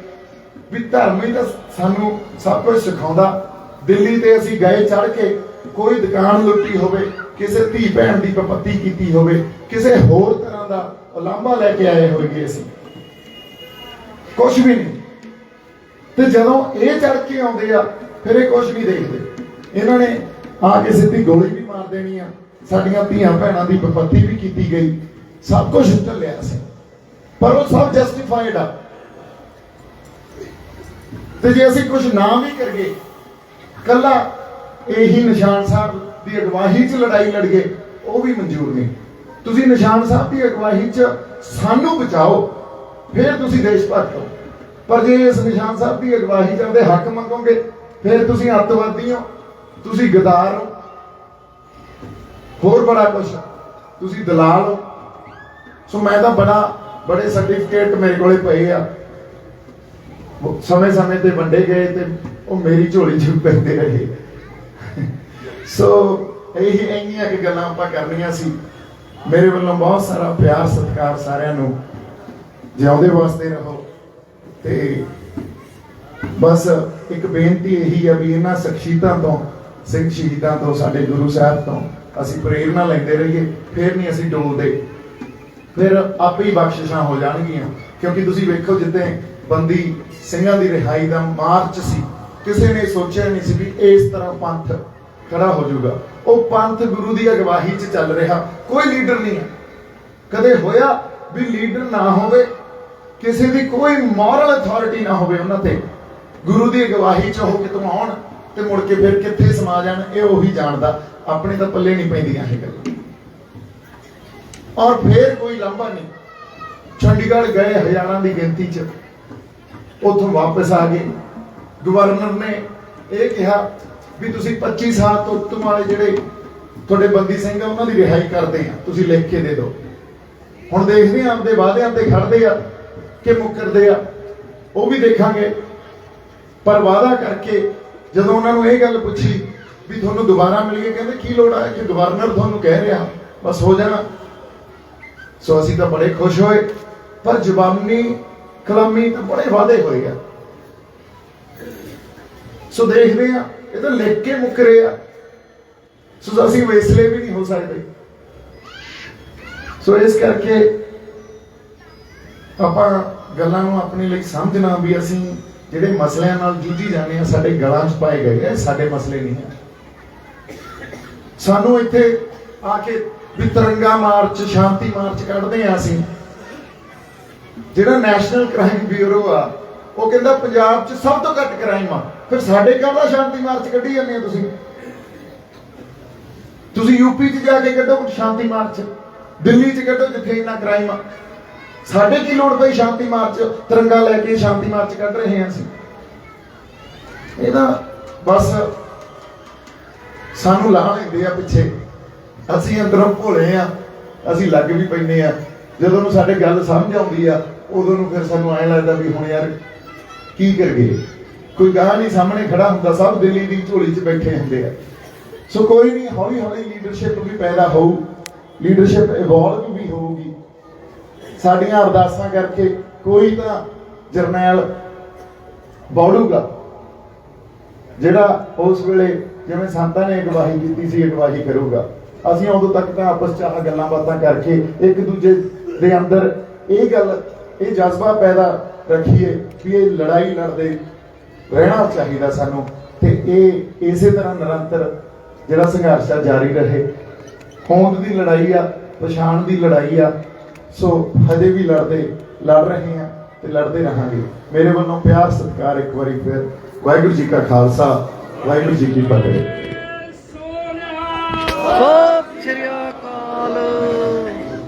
ਵੀ ਧਰਮ ਹੀ ਤਾਂ ਸਾਨੂੰ ਸਭ ਕੁਝ ਸਿਖਾਉਂਦਾ। ਦਿੱਲੀ ਤੇ ਅਸੀਂ ਗਏ ਚੜ ਕੇ, ਕੋਈ ਦੁਕਾਨ ਲੁੱਟੀ ਹੋਵੇ, ਕਿਸੇ ਧੀ ਭੈਣ ਦੀ ਬਪਤੀ ਕੀਤੀ ਹੋਵੇ, ਕਿਸੇ ਹੋਰ ਤਰ੍ਹਾਂ ਦਾ ਉਲਾਂਭਾ ਲੈ ਕੇ ਆਏ ਹੋਈਏ ਅਸੀਂ। ਕੁਝ ਵੀ ਨਹੀਂ। ਤੇ ਜਦੋਂ ਇਹ ਚੜ ਕੇ ਆਉਂਦੇ ਆ, ਫਿਰ ਇਹ ਕੁਝ ਨਹੀਂ ਦੇਖਦੇ। ਇਹਨਾਂ ਨੇ ਆ ਕੇ ਸਿੱਧੀ ਗੋਲੀ ਵੀ ਮਾਰ ਦੇਣੀ ਆ। ਸਾਡੀਆਂ ਧੀਆਂ ਭੈਣਾਂ ਦੀ ਬਪਤੀ ਵੀ ਕੀਤੀ ਗਈ। ਸਭ ਕੁਝ ਚੱਲਿਆ ਸੀ ਪਰ ਉਹ ਸਭ ਜਸਟੀਫਾਈਡ ਆ। ਤੇ ਜੇ ਅਸੀਂ ਕੁਝ ਨਾ ਵੀ ਕਰੀਏ, ਕੱਲਾ ਇਹੀ ਨਿਸ਼ਾਨ ਸਾਹਿਬ ਦੀ ਅਗਵਾਈ 'ਚ ਲੜਾਈ ਲੜੀਏ, ਉਹ ਵੀ ਮਨਜ਼ੂਰ ਨਹੀਂ। ਤੁਸੀਂ ਨਿਸ਼ਾਨ ਸਾਹਿਬ ਦੀ ਅਗਵਾਈ 'ਚ ਸਾਨੂੰ ਬਚਾਓ, ਫਿਰ ਤੁਸੀਂ ਦੇਸ਼ ਭਗਤ ਹੋ ਪਰ ਜੇ ਇਸ ਨਿਸ਼ਾਨ ਸਾਹਿਬ ਦੀ ਅਗਵਾਈ 'ਚ ਆਪਦੇ ਹੱਕ ਮੰਗੋਗੇ, ਫਿਰ ਤੁਸੀਂ ਅੱਤਵਾਦੀ ਹੋ, ਤੁਸੀਂ ਗਦਾਰ ਹੋ। ਹੋਰ ਬੜਾ ਕੁਝ ਤੁਸੀਂ ਦਲਾਲ ਹੋ। ਸੋ ਮੈਂ ਤਾਂ ਬੜਾ ਬੜੇ ਸਰਟੀਫਿਕੇਟ ਮੇਰੇ ਕੋਲੇ ਪਏ ਆ। ਸਮੇਂ ਸਮੇਂ ਤੇ ਵੰਡੇ ਗਏ ਤੇ ਉਹ ਮੇਰੀ ਝੋਲੀ 'ਚ ਪੈਂਦੇ ਰਹੇ। ਸੋ ਇਹ ਇੰਨੀਆਂ ਕਿ ਗੱਲਾਂ ਆਪਾਂ ਕਰਨੀਆਂ ਸੀ। ਮੇਰੇ ਵੱਲੋਂ ਬਹੁਤ ਸਾਰਾ ਪਿਆਰ, ਸਤਿਕਾਰ ਸਾਰਿਆਂ ਨੂੰ। ਜਿਉਂਦੇ ਵਾਸਤੇ ਰਹੋ। ਤੇ ਬਸ ਇੱਕ ਬੇਨਤੀ ਇਹੀ ਆ ਵੀ ਇਹਨਾਂ ਸ਼ਖਸੀਅਤਾਂ ਤੋਂ, ਸਿੰਘ ਸ਼ਹੀਦਾਂ ਤੋਂ, ਸਾਡੇ ਗੁਰੂ ਸਾਹਿਬ ਤੋਂ ਅਸੀਂ ਪ੍ਰੇਰਣਾ ਲੈਂਦੇ ਰਹੀਏ। ਫਿਰ ਨਹੀਂ ਅਸੀਂ ਡੋਲਦੇ। ਫਿਰ ਆਪੇ ਹੀ ਬਖਸ਼ਿਸ਼ਾਂ ਹੋ ਜਾਣਗੀਆਂ। ਕਿਉਂਕਿ ਤੁਸੀਂ ਵੇਖੋ ਜਿੱਤੇ ਬੰਦੀ ਸਿੰਘਾਂ ਦੀ ਰਿਹਾਈ ਦਾ ਮਾਰਚ ਸੀ। ਕਿਸੇ ਨੇ ਸੋਚਿਆ ਨਹੀਂ ਸੀ ਵੀ ਇਸ ਤਰ੍ਹਾਂ ਪੰਥ ਖੜਾ ਹੋ ਜਾਊਗਾ। ਉਹ ਪੰਥ ਗੁਰੂ ਦੀ ਅਗਵਾਹੀ 'ਚ ਚੱਲ ਰਿਹਾ। ਕੋਈ ਲੀਡਰ ਨਹੀਂ ਹੈ। ਕਦੇ ਹੋਇਆ ਵੀ ਲੀਡਰ ਨਾ ਹੋਵੇ, ਕਿਸੇ ਦੀ ਕੋਈ ਮੋਰਲ ਅਥਾਰਟੀ ਨਾ ਹੋਵੇ ਉਹਨਾਂ ਤੇ। ਗੁਰੂ ਦੀ ਅਗਵਾਹੀ 'ਚ ਉਹ ਕਿਤੋਂ ਆਉਣ ਤੇ ਮੁੜ ਕੇ ਫਿਰ ਕਿੱਥੇ ਸਮਾ ਜਾਣ, ਇਹ ਉਹੀ ਜਾਣਦਾ। ਆਪਣੇ ਤਾਂ ਪੱਲੇ ਨਹੀਂ ਪੈਂਦੀਆਂ ਇਹ ਗੱਲਾਂ। ਔਰ ਫੇਰ ਕੋਈ ਲੰਬਾ ਨਹੀਂ। ਚੰਡੀਗੜ੍ਹ ਗਏ ਹਜ਼ਾਰਾਂ ਦੀ ਗਿਣਤੀ 'ਚ। ਉੱਥੋਂ ਵਾਪਸ ਆ ਗਏ। ਗਵਰਨਰ ਨੇ ਇਹ ਕਿਹਾ ਵੀ ਤੁਸੀਂ 25 ਸਾਲ ਤੋਂ ਉੱਤਮ ਵਾਲੇ ਜਿਹੜੇ ਤੁਹਾਡੇ ਬੰਦੀ ਸਿੰਘ ਆ, ਉਹਨਾਂ ਦੀ ਰਿਹਾਈ ਕਰਦੇ ਆ। ਤੁਸੀਂ ਲਿਖ ਕੇ ਦੇ ਦਿਓ। ਹੁਣ ਦੇਖਦੇ ਆ, ਆਪਦੇ ਵਾਅਦਿਆਂ ਤੇ ਖੜਦੇ ਆ ਕਿ ਮੁੱਕਰਦੇ ਆ। ਉਹ ਵੀ ਦੇਖਾਂਗੇ। ਪਰ ਵਾਅਦਾ ਕਰਕੇ ਜਦੋਂ ਉਹਨਾਂ ਨੂੰ ਇਹ ਗੱਲ ਪੁੱਛੀ ਵੀ ਤੁਹਾਨੂੰ ਦੁਬਾਰਾ ਮਿਲੀਏ, ਕਹਿੰਦੇ ਕੀ ਲੋੜ ਆ? ਕਿ ਗਵਰਨਰ ਤੁਹਾਨੂੰ ਕਹਿ ਰਿਹਾ। ਬਸ ਹੋ ਜਾਣਾ। ਸੋ ਅਸੀਂ ਤਾਂ ਬੜੇ ਖੁਸ਼ ਹੋਏ, ਪਰ ਜ਼ੁਬਾਨੀ ਕਲਾਮੀ ਤਾਂ ਬੜੇ ਵਾਅਦੇ ਹੋਏ ਆ। ਸੋ ਦੇਖਦੇ ਆ ਇਹ ਤਾਂ ਲਿਖ ਕੇ ਮੁੱਕਰੇ ਆ। ਸੋ ਅਸੀਂ ਵੇਸਲੇ ਵੀ ਨਹੀਂ ਹੋ ਸਕਦੇ। ਸੋ ਇਸ ਕਰਕੇ ਆਪਾਂ ਗੱਲਾਂ ਨੂੰ ਆਪਣੇ ਲਈ ਸਮਝਣਾ ਵੀ ਅਸੀਂ ਜਿਹੜੇ ਮਸਲਿਆਂ ਨਾਲ ਜੂਝੀ ਜਾਂਦੇ ਆ ਸਾਡੇ ਗਲਾਂ 'ਚ ਪਾਏ ਗਏ ਆ ਸਾਡੇ ਮਸਲੇ ਨਹੀਂ ਹੈ ਸਾਨੂੰ ਇੱਥੇ ਆ ਕੇ ਵੀ ਤਿਰੰਗਾ ਮਾਰਚ, ਸ਼ਾਂਤੀ ਮਾਰਚ ਕੱਢਦੇ ਆ ਅਸੀਂ। ਜਿਹੜਾ ਨੈਸ਼ਨਲ ਕ੍ਰਾਈਮ ਬਿਊਰੋ ਆ, ਉਹ ਕਹਿੰਦਾ ਪੰਜਾਬ 'ਚ ਸਭ ਤੋਂ ਘੱਟ ਕ੍ਰਾਈਮ ਆ। ਫਿਰ ਸਾਡੇ ਕਾਹਦਾ ਸ਼ਾਂਤੀ ਮਾਰਚ ਕੱਢੀ ਜਾਂਦੇ ਆ ਤੁਸੀਂ? ਤੁਸੀਂ ਯੂਪੀ 'ਚ ਜਾ ਕੇ ਕੱਢੋ ਸ਼ਾਂਤੀ ਮਾਰਚ। ਦਿੱਲੀ 'ਚ ਕੱਢੋ ਜਿੱਥੇ ਇੰਨਾ ਕ੍ਰਾਈਮ ਆ। ਸਾਡੇ ਕੀ ਲੋੜ ਪਈ ਸ਼ਾਂਤੀ ਮਾਰਚ? ਤਿਰੰਗਾ ਲੈ ਕੇ ਸ਼ਾਂਤੀ ਮਾਰਚ ਕੱਢ ਰਹੇ ਹਾਂ ਅਸੀਂ। ਇਹਦਾ ਬਸ ਸਾਨੂੰ ਲਾਹ ਲੈਂਦੇ ਆ ਪਿੱਛੇ। ਅਸੀਂ ਅੰਦਰੋਂ ਭੋਲੇ ਆ, ਅਸੀਂ ਲੱਗ ਵੀ ਪੈਂਦੇ ਆ। ਜਦੋਂ ਨੂੰ ਸਾਡੇ ਗੱਲ ਸਮਝ ਆਉਂਦੀ ਆ, ਉਦੋਂ ਨੂੰ ਫਿਰ ਸਾਨੂੰ ਐਂ ਲੱਗਦਾ ਵੀ ਹੁਣ ਯਾਰ ਕੀ ਕਰੀਏ? ਕੋਈ ਗਾਹ ਨਹੀਂ ਸਾਹਮਣੇ ਖੜਾ ਹੁੰਦਾ, ਸਭ ਦਿੱਲੀ ਦੀ ਝੋਲੀ 'ਚ ਬੈਠੇ ਹੁੰਦੇ ਆ। ਸੋ ਕੋਈ ਨਹੀਂ ਹੌਲੀ ਹੌਲੀ ਲੀਡਰਸ਼ਿਪ ਵੀ ਪੈਦਾ ਹੋਊ ਲੀਡਰਸ਼ਿਪ ਇਵੋਲਵ ਵੀ ਹੋਊਗੀ। ਸਾਡੀਆਂ ਅਰਦਾਸਾਂ ਕਰਕੇ ਕੋਈ ਤਾਂ ਜਰਨੈਲ ਬੌੜੂਗਾ, ਜਿਹੜਾ ਉਸ ਵੇਲੇ ਜਿਵੇਂ ਸੰਤਾਂ ਨੇ ਅਗਵਾਹੀ ਕੀਤੀ ਸੀ ਅਗਵਾਈ ਕਰੂਗਾ। ਅਸੀਂ ਉਦੋਂ ਤੱਕ ਤਾਂ ਆਪਸ ਚ ਆਹ ਗੱਲਾਂ ਬਾਤਾਂ ਕਰਕੇ ਇੱਕ ਦੂਜੇ ਦੇ ਅੰਦਰ ਇਹ ਗੱਲ ਇਹ ਜਜ਼ਬਾ ਪੈਦਾ ਰੱਖੀਏ ਵੀ ਇਹ ਲੜਾਈ ਲੜਦੇ ਰਹਿਣਾ ਚਾਹੀਦਾ ਸਾਨੂੰ ਤੇ ਇਹ ਇਸੇ ਤਰ੍ਹਾਂ ਨਿਰੰਤਰ ਜਿਹੜਾ ਸੰਘਰਸ਼ ਆ ਜਾਰੀ ਰਹੇ। ਹੋਂਦ ਦੀ ਲੜਾਈ ਆ ਪਛਾਣ ਦੀ ਲੜਾਈ ਆ ਸੋ ਹਜੇ ਵੀ ਲੜਦੇ ਲੜ ਰਹੇ ਆ ਤੇ ਲੜਦੇ ਰਹਾਂਗੇ। ਮੇਰੇ ਵੱਲੋਂ ਪਿਆਰ ਸਤਿਕਾਰ ਇੱਕ ਵਾਰੀ ਫਿਰ ਵਾਹਿਗੁਰੂ ਜੀ ਕਾ ਖਾਲਸਾ ਵਾਹਿਗੁਰੂ ਜੀ ਕੀ ਫਤਿਹ।